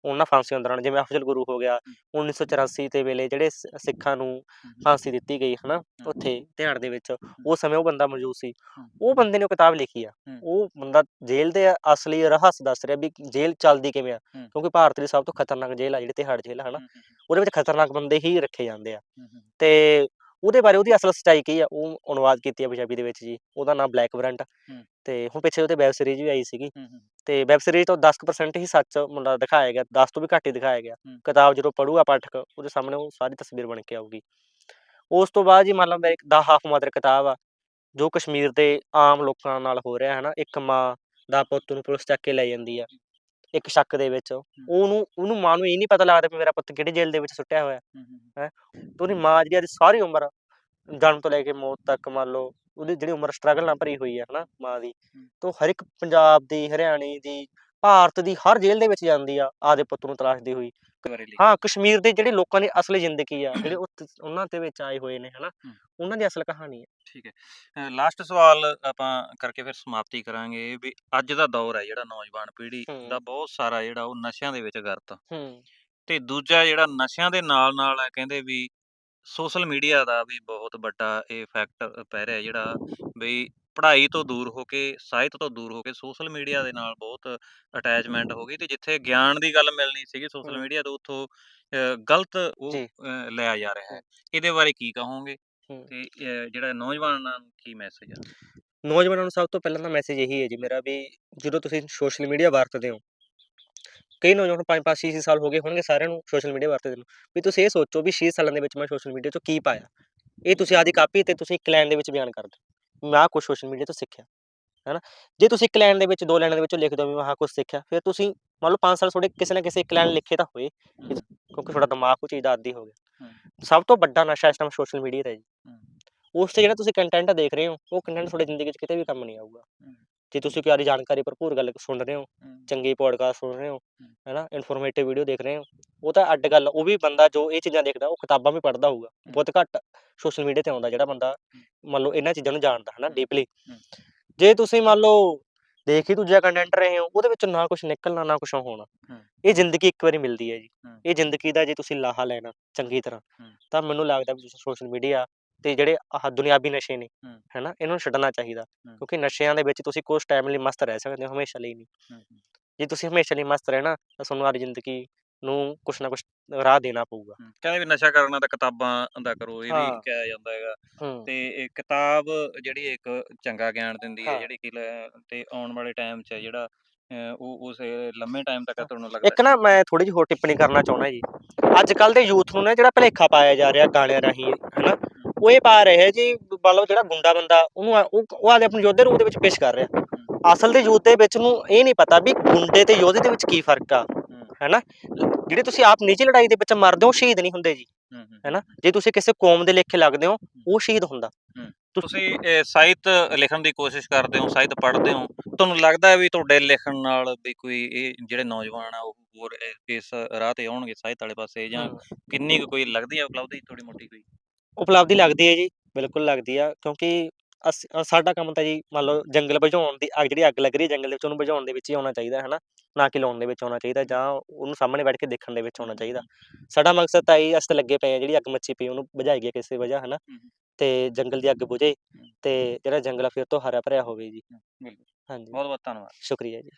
ਉਹਨਾਂ ਫਾਂਸੀਆਂ ਦੌਰਾਨ ਜਿਵੇਂ ਅਫਜ਼ਲ ਗੁਰੂ ਹੋ ਗਿਆ 1984 ਦੇ ਵੇਲੇ ਜਿਹੜੇ ਸਿੱਖਾਂ ਨੂੰ ਫਾਂਸੀ ਦਿੱਤੀ ਗਈ ਹਨਾ ਉੱਥੇ ਤਿਹਾੜ ਦੇ ਵਿੱਚ ਉਸ ਸਮੇਂ ਉਹ ਬੰਦਾ ਮੌਜੂਦ ਸੀ। ਉਹ ਬੰਦੇ ਨੇ ਉਹ ਕਿਤਾਬ ਲਿਖੀ ਆ। ਉਹ ਬੰਦਾ ਜੇਲ੍ਹ ਦੇ ਅਸਲੀ ਰਹੱਸ ਦੱਸ ਰਿਹਾ ਵੀ ਜੇਲ੍ਹ ਚੱਲਦੀ ਕਿਵੇਂ ਆ। ਕਿਉਂਕਿ ਭਾਰਤ ਦੀ ਸਭ ਤੋਂ ਖਤਰਨਾਕ ਜੇਲ੍ਹ ਆ ਜਿਹੜੀ ਤਿਹਾੜ ਜੇਲ੍ਹ ਹਨਾ ਉਹਦੇ ਵਿੱਚ ਖਤਰਨਾਕ ਬੰਦੇ ਹੀ ਰੱਖੇ ਜਾਂਦੇ ਆ ਤੇ ਉਹਦੇ ਬਾਰੇ ਉਹਦੀ ਅਸਲ ਸੱਚਾਈ ਕੀ ਆ ਉਹ ਅਨੁਵਾਦ ਕੀਤੀ ਆ ਪੰਜਾਬੀ ਦੇ ਵਿੱਚ ਜੀ ਉਹਦਾ ਨਾਮ ਬਲੈਕ ਬਰੰਟ ਹੂੰ। ਤੇ ਹੁਣ ਪਿੱਛੇ ਉਹਤੇ ਵੈਬ ਸੀਰੀਜ਼ ਵੀ ਆਈ ਸੀਗੀ। ਹੂੰ, ਹੂੰ, ਤੇ ਵੈਬ ਸੀਰੀਜ਼ ਤੋਂ 10% ਹੀ ਸੱਚ ਮੁੰਡਾ ਦਿਖਾਇਆ ਗਿਆ 10 ਤੋਂ ਵੀ ਘੱਟ ਹੀ ਦਿਖਾਇਆ ਗਿਆ। ਹੂੰ। ਕਿਤਾਬ ਜਦੋਂ ਪੜੂਗਾ ਪਾਠਕ ਉਹਦੇ ਸਾਹਮਣੇ ਉਹ ਸਾਰੀ ਤਸਵੀਰ ਬਣ ਕੇ ਆਊਗੀ। ਉਸ ਤੋਂ ਬਾਅਦ ਜੀ ਮੰਨ ਲਓ ਮੇਰੀ ਦਾ ਹਾਫ ਮਦਰ ਕਿਤਾਬ ਆ ਜੋ ਕਸ਼ਮੀਰ ਦੇ ਆਮ ਲੋਕਾਂ ਨਾਲ ਹੋ ਰਿਹਾ ਹੈ ਨਾ ਇੱਕ ਮਾਂ ਦਾ ਪੁੱਤ ਨੂੰ ਪੁਲਿਸ ਚੱਕ ਕੇ ਲੈ ਜਾਂਦੀ ਆ। ਇੱਕ ਸ਼ੱਕ ਦੇ ਵਿੱਚ। ਉਹਨੂੰ ਉਹਨੂੰ ਮਾਂ ਨੂੰ ਇਹ ਨਹੀਂ ਪਤਾ ਲੱਗਦਾ ਵੀ ਮੇਰਾ ਪੁੱਤ ਕਿਹੜੀ ਜੇਲ੍ਹ ਦੇ ਵਿੱਚ ਸੁੱਟਿਆ ਹੋਇਆ। ਹੂੰ, ਤੇ ਉਹਦੀ ਮਾਂ ਜਿਹੜੀ ਸਾਰੀ ਉਮਰ ਜਨਮ ਤੋਂ ਲੈ ਕੇ ਮੌਤ ਤੱਕ ਮੰਨ ਲਓ ਉਹਦੀ ਜਿਹੜੀ ਉਮਰ ਸਟਰਗਲ ਨਾਲ ਭਰੀ ਹੋਈ ਹੈ ਹਨਾ ਮਾਂ ਦੀ। ਤੇ ਹਰ ਇੱਕ ਪੰਜਾਬ ਦੀ ਹਰਿਆਣੇ ਦੀ ਭਾਰਤ ਦੀ ਹਰ ਜੇਲ੍ਹ ਦੇ ਵਿੱਚ ਜਾਂਦੀ ਆ ਆਪਦੇ ਪੁੱਤ ਨੂੰ ਤਲਾਸ਼ਦੀ ਹੋਈ। ਹਾਂ ਕਸ਼ਮੀਰ ਦੇ ਜਿਹੜੇ ਲੋਕਾਂ ਦੀ ਅਸਲੀ ਜ਼ਿੰਦਗੀ ਆ ਜਿਹੜੇ ਉਹਨਾਂ ਦੇ ਵਿੱਚ ਆਏ ਹੋਏ ਨੇ ਹਨਾ। ਉਹਨਾਂ ਦੀ ਅਸਲ ਕਹਾਣੀ ਹੈ ਠੀਕ ਹੈ। ਲਾਸਟ ਸਵਾਲ ਆਪਾਂ ਕਰਕੇ ਫਿਰ ਸਮਾਪਤੀ ਕਰਾਂਗੇ ਵੀ ਅੱਜ ਦਾ ਦੌਰ ਹੈ ਜਿਹੜਾ ਨੌਜਵਾਨ ਪੀੜ੍ਹੀ। ਦਾ ਬਹੁਤ ਸਾਰਾ ਜਿਹੜਾ ਉਹ ਨਸ਼ਿਆਂ ਦੇ ਵਿੱਚ ਗਰਤ। ਹੂੰ। ਤੇ ਦੂਜਾ ਜਿਹੜਾ ਨਸ਼ਿਆਂ ਦੇ ਨਾਲ ਨਾਲ ਕਹਿੰਦੇ ਵੀ ਸੋਸ਼ਲ ਮੀਡੀਆ ਦਾ ਵੀ ਬਹੁਤ ਵੱਡਾ ਇਹ ਫੈਕਟ ਪੈ ਰਿਹਾ ਜਿਹੜਾ ਵੀ ਪੜ੍ਹਾਈ ਤੋਂ ਦੂਰ ਹੋ ਕੇ ਸਾਹਿਤ ਤੋਂ ਦੂਰ ਹੋ ਕੇ ਸੋਸ਼ਲ ਮੀਡੀਆ ਦੇ ਨਾਲ ਬਹੁਤ ਅਟੈਚਮੈਂਟ ਹੋ ਗਈ ਤੇ ਜਿੱਥੇ ਗਿਆਨ ਦੀ ਗੱਲ ਮਿਲਣੀ ਸੀਗੀ ਸੋਸ਼ਲ ਹੂੰ। ਮੀਡੀਆ ਤੋਂ ਉੱਥੋਂ ਅ, ਗਲਤ ਉਹ ਜੀ। ਅ, ਲਿਆ ਜਾ ਰਿਹਾ ਹੈ ਹੂੰ। ਇਹਦੇ ਬਾਰੇ ਕੀ ਕਹੋਗੇ ਹੂੰ। ਤੇ ਅ, ਜਿਹੜਾ ਨੌਜਵਾਨਾਂ ਨੂੰ ਕੀ ਮੈਸੇਜ ਆ ਨੌਜਵਾਨਾਂ ਨੂੰ ਸਭ ਤੋਂ ਪਹਿਲਾਂ ਤਾਂ ਮੈਸੇਜ ਇਹੀ ਹੈ ਜੀ ਮੇਰਾ ਵੀ ਜਦੋਂ ਤੁਸੀਂ ਸੋਸ਼ਲ ਮੀਡੀਆ ਵਰਤਦੇ ਹੋ ਕਈ ਨੌਜਵਾਨ 5 5 6 ਸਾਲ ਹੋ ਗਏ ਹੋਣਗੇ ਸਾਰਿਆਂ ਨੂੰ ਸੋਸ਼ਲ ਮੀਡੀਆ ਵਰਤਦੇ ਨੂੰ ਵੀ ਤੁਸੀਂ ਇਹ ਸੋਚੋ ਵੀ 6 ਸਾਲਾਂ ਦੇ ਵਿੱਚ ਮੈਂ ਸੋਸ਼ਲ ਮੀਡੀਆ ਤੋਂ ਕੀ ਪਾਇਆ ਇਹ ਤੁਸੀਂ ਆਦੀ ਕਾਪੀ ਤੇ ਤੁਸੀਂ ਇੱਕ ਲਾਈਨ ਦੇ ਵਿੱਚ ਬਿਆਨ ਕਰ ਦਿਓ ਮੈਂ ਆਹ ਕੁਝ ਸੋਸ਼ਲ ਮੀਡੀਆ ਤੋਂ ਸਿੱਖਿਆ ਹੈਨਾ। ਜੇ ਤੁਸੀਂ ਇੱਕ ਲਾਈਨ ਦੇ ਵਿੱਚ ਦੋ ਲਾਈਨਾਂ ਦੇ ਵਿੱਚੋਂ ਲਿਖ ਦਿਓ ਵੀ ਮੈਂ ਆਹ ਕੁਝ ਸਿੱਖਿਆ ਫਿਰ ਤੁਸੀਂ ਮੰਨ ਲਓ 5 ਸਾਲ ਤੁਹਾਡੇ ਕਿਸੇ ਨਾ ਕਿਸੇ ਇੱਕ ਲਾਈਨ ਲਿਖੇ ਤਾਂ ਹੋਏ ਕਿਉਂਕਿ ਤੁਹਾਡਾ ਦਿਮਾਗ ਉਹ ਚੀਜ਼ ਦਾ ਆਦੀ ਹੋ ਗਿਆ। ਸਭ ਤੋਂ ਵੱਡਾ ਨਸ਼ਾ ਇਸ ਟਾਈਮ ਸੋਸ਼ਲ ਮੀਡੀਆ ਦਾ ਹੈ ਜੀ। ਉਸ ਤੇ ਜਿਹੜਾ ਤੁਸੀਂ ਕੰਟੈਂਟ ਦੇਖ ਰਹੇ ਹੋ ਉਹ ਕੰਟੈਂਟ ਤੁਹਾਡੀ ਜ਼ਿੰਦਗੀ 'ਚ ਕਿਤੇ ਵੀ ਕੰਮ ਨਹੀਂ ਆਊਗਾ। ਹੂੰ। ਜੇ ਤੁਸੀਂ ਆਦੀ ਜਾਣਕਾਰੀ ਭਰਪੂਰ ਗੱਲ ਸੁਣ ਰਹੇ ਹੋ ਚੰਗੀ ਪੋਡਕਾਸਟ ਸੁਣ ਰਹੇ ਹੋ ਹੈਨਾ ਇਨਫੋਰਮੇਟਿਵ ਵੀਡੀਓ ਦੇਖ ਰਹੇ ਹੋ ਉਹ ਤਾਂ ਅੱਡ ਗੱਲ ਉਹ ਵੀ ਬੰਦਾ ਜੋ ਇਹ ਚੀਜ਼ਾਂ ਦੇਖਦਾ ਉਹ ਕਿਤਾਬਾਂ ਵੀ ਪੜ੍ਹਦਾ ਹੋਊਗਾ ਬਹੁਤ ਘੱਟ ਸੋਸ਼ਲ ਮੀਡੀਆ ਤੇ ਆਉਂਦਾ ਜਿਹੜਾ ਬੰਦਾ ਮੰਨ ਲਓ ਇਹਨਾਂ ਚੀਜ਼ਾਂ ਨੂੰ ਜਾਣਦਾ ਹਨਾ। ਡੀਪਲੀ। ਜੇ ਤੁਸੀਂ ਮੰਨ ਲਓ ਦੇਖ ਹੀ ਦੂਜਾ ਕੰਟੈਂਟ ਰਹੇ ਹੋ ਉਹਦੇ ਵਿੱਚੋਂ ਨਾ ਕੁਝ ਨਿਕਲਣਾ ਨਾ ਕੁਝ ਹੋਣਾ। ਇਹ ਜ਼ਿੰਦਗੀ ਇੱਕ ਵਾਰੀ ਮਿਲਦੀ ਹੈ ਜੀ। ਇਹ ਜ਼ਿੰਦਗੀ ਦਾ ਜੇ ਤੁਸੀਂ ਲਾਹਾ ਲੈਣਾ ਚੰਗੀ ਤਰ੍ਹਾਂ। ਤਾਂ ਮੈਨੂੰ ਲੱਗਦਾ ਵੀ ਤੁਸੀਂ ਸੋਸ਼ਲ ਮੀਡੀਆ ਤੇ ਜਿਹੜੇ ਆਹ ਦੁਨਿਆਵੀ ਨਸ਼ੇ ਨੇ। ਹੈਨਾ ਇਹਨਾਂ ਨੂੰ ਛੱਡਣਾ ਚਾਹੀਦਾ। ਕਿਉਂਕਿ ਨਸ਼ਿਆਂ ਦੇ ਵਿੱਚ ਤੁਸੀਂ ਕੁਝ ਟਾਈਮ ਲਈ ਮਸਤ ਰਹਿ ਸਕਦੇ ਹੋ ਹਮੇਸ਼ਾ ਲਈ ਨਹੀਂ। ਜੇ ਤੁਸੀਂ ਹਮੇਸ਼ਾ ਲਈ ਮਸਤ ਰਹਿਣਾ ਤਾਂ ਤੁਹਾਨੂੰ ਆਪਣੀ ਜ਼ਿੰਦਗੀ ਨੂੰ ਕੁਛ ਨਾ ਕੁਛ ਰਾਹ ਦੇਣਾ ਪਊਗਾ। ਕਹਿੰਦੇ ਵੀ ਨਸ਼ਾ ਕਰਨਾ ਤਾਂ ਕਿਤਾਬਾਂ ਦਾ ਕਰੋ ਇਹ ਵੀ ਹਾਂ। ਕਿਹਾ ਜਾਂਦਾ ਹੈਗਾ। ਹੂੰ। ਤੇ ਇਹ ਕਿਤਾਬ ਜਿਹੜੀ ਇੱਕ ਚੰਗਾ ਗਿਆਨ ਦਿੰਦੀ ਹੈ ਹਾਂ। ਜਿਹੜੀ ਕਿ ਲੈ- ਤੇ ਆਉਣ ਵਾਲੇ ਟਾਈਮ 'ਚ ਜਿਹੜਾ ਅਹ, ਉਹ ਉਸ ਲੰਮੇ ਟਾਈਮ ਤੱਕ। ਤੁਹਾਨੂੰ ਲੱਗਦਾ ਇੱਕ ਨਾ ਮੈਂ ਥੋੜੀ ਜਿਹੀ ਹੋਰ ਟਿੱਪਣੀ ਕਰਨਾ ਚਾਹੁੰਦਾ ਜੀ। ਅੱਜ ਕੱਲ ਦੇ ਯੂਥ ਨੂੰ ਨਾ ਜਿਹੜਾ ਭਲੇਖਾ ਪਾਇਆ ਜਾ ਰਿਹਾ ਗਾਣਿਆਂ ਰਾਹੀਂ ਹਨਾ ਉਹ ਇਹ ਪਾ ਰਿਹਾ ਜੀ ਮਤਲਬ ਜਿਹੜਾ ਗੁੰਡਾ ਬੰਦਾ ਉਹਨੂੰ ਆ- ਉਹ ਉਹ ਆਦੇ ਆਪਣੇ ਯੋਧੇ ਰੂਪ ਦੇ ਵਿੱਚ ਪੇਸ਼ ਕਰ ਰਿਹਾ। ਅਸਲ ਦੇ ਯੂਥ ਦੇ ਵਿੱਚ ਨੂੰ ਇਹ ਨਹੀਂ ਪਤਾ ਵੀ ਗੁੰਡੇ ਤੇ ਯੋਧੇ ਦੇ ਵਿੱਚ ਕੀ ਫ਼ਰਕ ਆ। ਹੈਨਾ? ਜਿਹੜੇ ਤੁਸੀਂ ਆਪ ਨਿੱਜੀ ਲੜਾਈ ਦੇ ਵਿੱਚ ਮਰਦੇ ਹੋ ਸ਼ਹੀਦ ਨਹੀਂ ਹੁੰਦੇ ਜੀ ਹੈਨਾ? ਜੇ ਤੁਸੀਂ ਕਿਸੇ ਕੌਮ ਦੇ ਲੇਖੇ ਲੱਗਦੇ ਹੋ ਉਹ ਸ਼ਹੀਦ ਹੁੰਦਾ। ਤੁਸੀਂ ਸਾਹਿਤ ਲਿਖਣ ਦੀ ਕੋਸ਼ਿਸ਼ ਕਰਦੇ ਹੋ ਸਾਹਿਤ ਪੜ੍ਹਦੇ ਹੋ ਤੁਹਾਨੂੰ ਲੱਗਦਾ ਹੈ ਵੀ ਤੁਹਾਡੇ ਲਿਖਣ ਨਾਲ ਵੀ ਕੋਈ ਇਹ ਜਿਹੜੇ ਨੌਜਵਾਨ ਆ ਉਹ ਹੋਰ ਇਸ ਰਾਹ ਤੇ ਆਉਣਗੇ ਸਾਹਿਤ ਵਾਲੇ ਪਾਸੇ? ਜਾਂ ਕਿੰਨੀ ਕੁ ਕੋਈ ਲੱਗਦੀ ਹੈ ਉਪਲਬਧੀ? ਥੋੜੀ ਮੋਟੀ ਕੋਈ? ਉਪਲਬਧੀ ਲੱਗਦੀ ਹੈ ਜੀ ਬਿਲਕੁਲ ਲੱਗਦੀ ਆ ਕਿਉਂਕਿ ਅਸ- ਅ, ਸਾਡਾ ਕੰਮ ਤਾਂ ਜੀ ਮੰਨ ਲਓ ਜੰਗਲ ਬੁਝਾਉਣ ਦੀ ਅੱਗ ਜਿਹੜੀ ਅੱਗ ਲੱਗ ਰਹੀ ਹੈ ਜੰਗਲ ਦੇ ਵਿੱਚ ਉਹਨੂੰ ਬੁਝਾਉਣ ਦੇ ਵਿੱਚ ਹੀ ਆਉਣਾ ਚਾਹੀਦਾ ਹੈ ਨਾ ਨਾ ਕਿ ਲਾਉਣ ਦੇ ਵਿੱਚ ਆਉਣਾ ਚਾਹੀਦਾ ਜਾਂ ਉਹਨੂੰ ਸਾਹਮਣੇ ਬੈਠ ਕੇ ਦੇਖਣ ਦੇ ਵਿੱਚ ਆਉਣਾ ਚਾਹੀਦਾ। ਸਾਡਾ ਮਕਸਦ ਤਾਂ ਇਹ ਅਸੀਂ ਤਾਂ ਲੱਗੇ ਪਏ ਆ ਜਿਹੜੀ ਅੱਗ ਮੱਚੀ ਪਈ ਉਹਨੂੰ ਬੁਝਾਈਏ ਕਿਸੇ ਵਜ੍ਹਾ ਹੈ ਨਾ। ਹਮ। ਤੇ ਜੰਗਲ ਦੀ ਅੱਗ ਬੁਝੇ ਤੇ ਜਿਹੜਾ ਜੰਗਲ ਆ ਫਿਰ ਤੋਂ ਹਰਾ ਭਰਿਆ ਹੋਵੇ ਜੀ। ਬਿਲਕੁਲ। ਹਾਂਜੀ। ਬਹੁਤ ਬਹੁਤ ਧੰਨਵਾਦ। ਸ਼ੁਕਰੀਆ ਜੀ।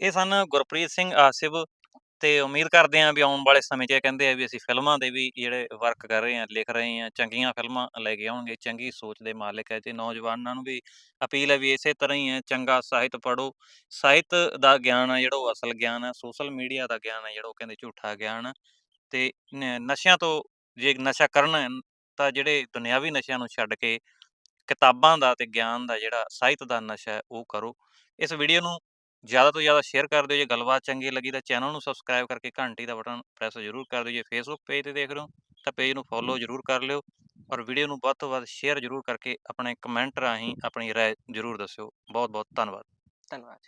ਇਹ ਸਨ ਗੁਰਪ੍ਰੀਤ ਸਿੰਘ ਆਸਿਫ ਤੇ ਉਮੀਦ ਕਰਦੇ ਹਾਂ ਵੀ ਆਉਣ ਵਾਲੇ ਸਮੇਂ 'ਚ ਇਹ ਕਹਿੰਦੇ ਆ ਵੀ ਅਸੀਂ ਫਿਲਮਾਂ ਦੇ ਵੀ ਜਿਹੜੇ ਵਰਕ ਕਰ ਰਹੇ ਹਾਂ, ਲਿਖ ਰਹੇ ਹਾਂ, ਚੰਗੀਆਂ ਫਿਲਮਾਂ ਲੈ ਕੇ ਆਉਣਗੇ, ਚੰਗੀ ਸੋਚ ਦੇ ਮਾਲਕ ਹੈ ਤੇ ਨੌਜਵਾਨਾਂ ਨੂੰ ਵੀ ਅਪੀਲ ਹੈ ਵੀ ਇਸੇ ਤਰ੍ਹਾਂ ਹੀ ਹੈ, ਚੰਗਾ ਸਾਹਿਤ ਪੜ੍ਹੋ। ਸਾਹਿਤ ਦਾ ਗਿਆਨ ਆ ਜਿਹੜਾ ਉਹ ਅਸਲ ਗਿਆਨ ਹੈ ਸੋਸ਼ਲ ਮੀਡੀਆ ਦਾ ਗਿਆਨ ਹੈ ਜਿਹੜਾ ਉਹ ਕਹਿੰਦੇ ਝੂਠਾ ਗਿਆਨ ਆ। ਤੇ ਨ- ਨਸ਼ਿਆਂ ਤੋਂ ਜੇ ਨਸ਼ਾ ਕਰਨਾ ਹੈ, ਤਾਂ ਜਿਹੜੇ ਦੁਨਿਆਵੀ ਨਸ਼ਿਆਂ ਨੂੰ ਛੱਡ ਕੇ ਕਿਤਾਬਾਂ ਦਾ ਤੇ ਗਿਆਨ ਦਾ ਜਿਹੜਾ ਸਾਹਿਤ ਦਾ ਨਸ਼ਾ ਹੈ, ਉਹ ਕਰੋ। ਇਸ ਵੀਡੀਓ ਨੂੰ ਜ਼ਿਆਦਾ ਤੋਂ ਜ਼ਿਆਦਾ ਸ਼ੇਅਰ ਕਰ ਦਿਓ ਜੇ ਗੱਲਬਾਤ ਚੰਗੀ ਲੱਗੀ ਤਾਂ ਚੈਨਲ ਨੂੰ ਸਬਸਕ੍ਰਾਈਬ ਕਰਕੇ ਘੰਟੀ ਦਾ ਬਟਨ ਪ੍ਰੈਸ ਜ਼ਰੂਰ ਕਰ ਦਿਓ ਜੇ ਫੇਸਬੁੱਕ ਪੇਜ ਤੇ ਦੇਖ ਰਹੇ ਹੋ ਤਾਂ ਪੇਜ ਨੂੰ ਫੋਲੋ ਜ਼ਰੂਰ ਕਰ ਲਿਓ ਔਰ ਵੀਡੀਓ ਨੂੰ ਵੱਧ ਤੋਂ ਵੱਧ ਸ਼ੇਅਰ ਜ਼ਰੂਰ ਕਰਕੇ ਆਪਣੇ ਕਮੈਂਟ ਰਾਹੀਂ ਆਪਣੀ ਰਾਏ ਜ਼ਰੂਰ ਦੱਸਿਓ। ਬਹੁਤ ਬਹੁਤ ਧੰਨਵਾਦ ਧੰਨਵਾਦ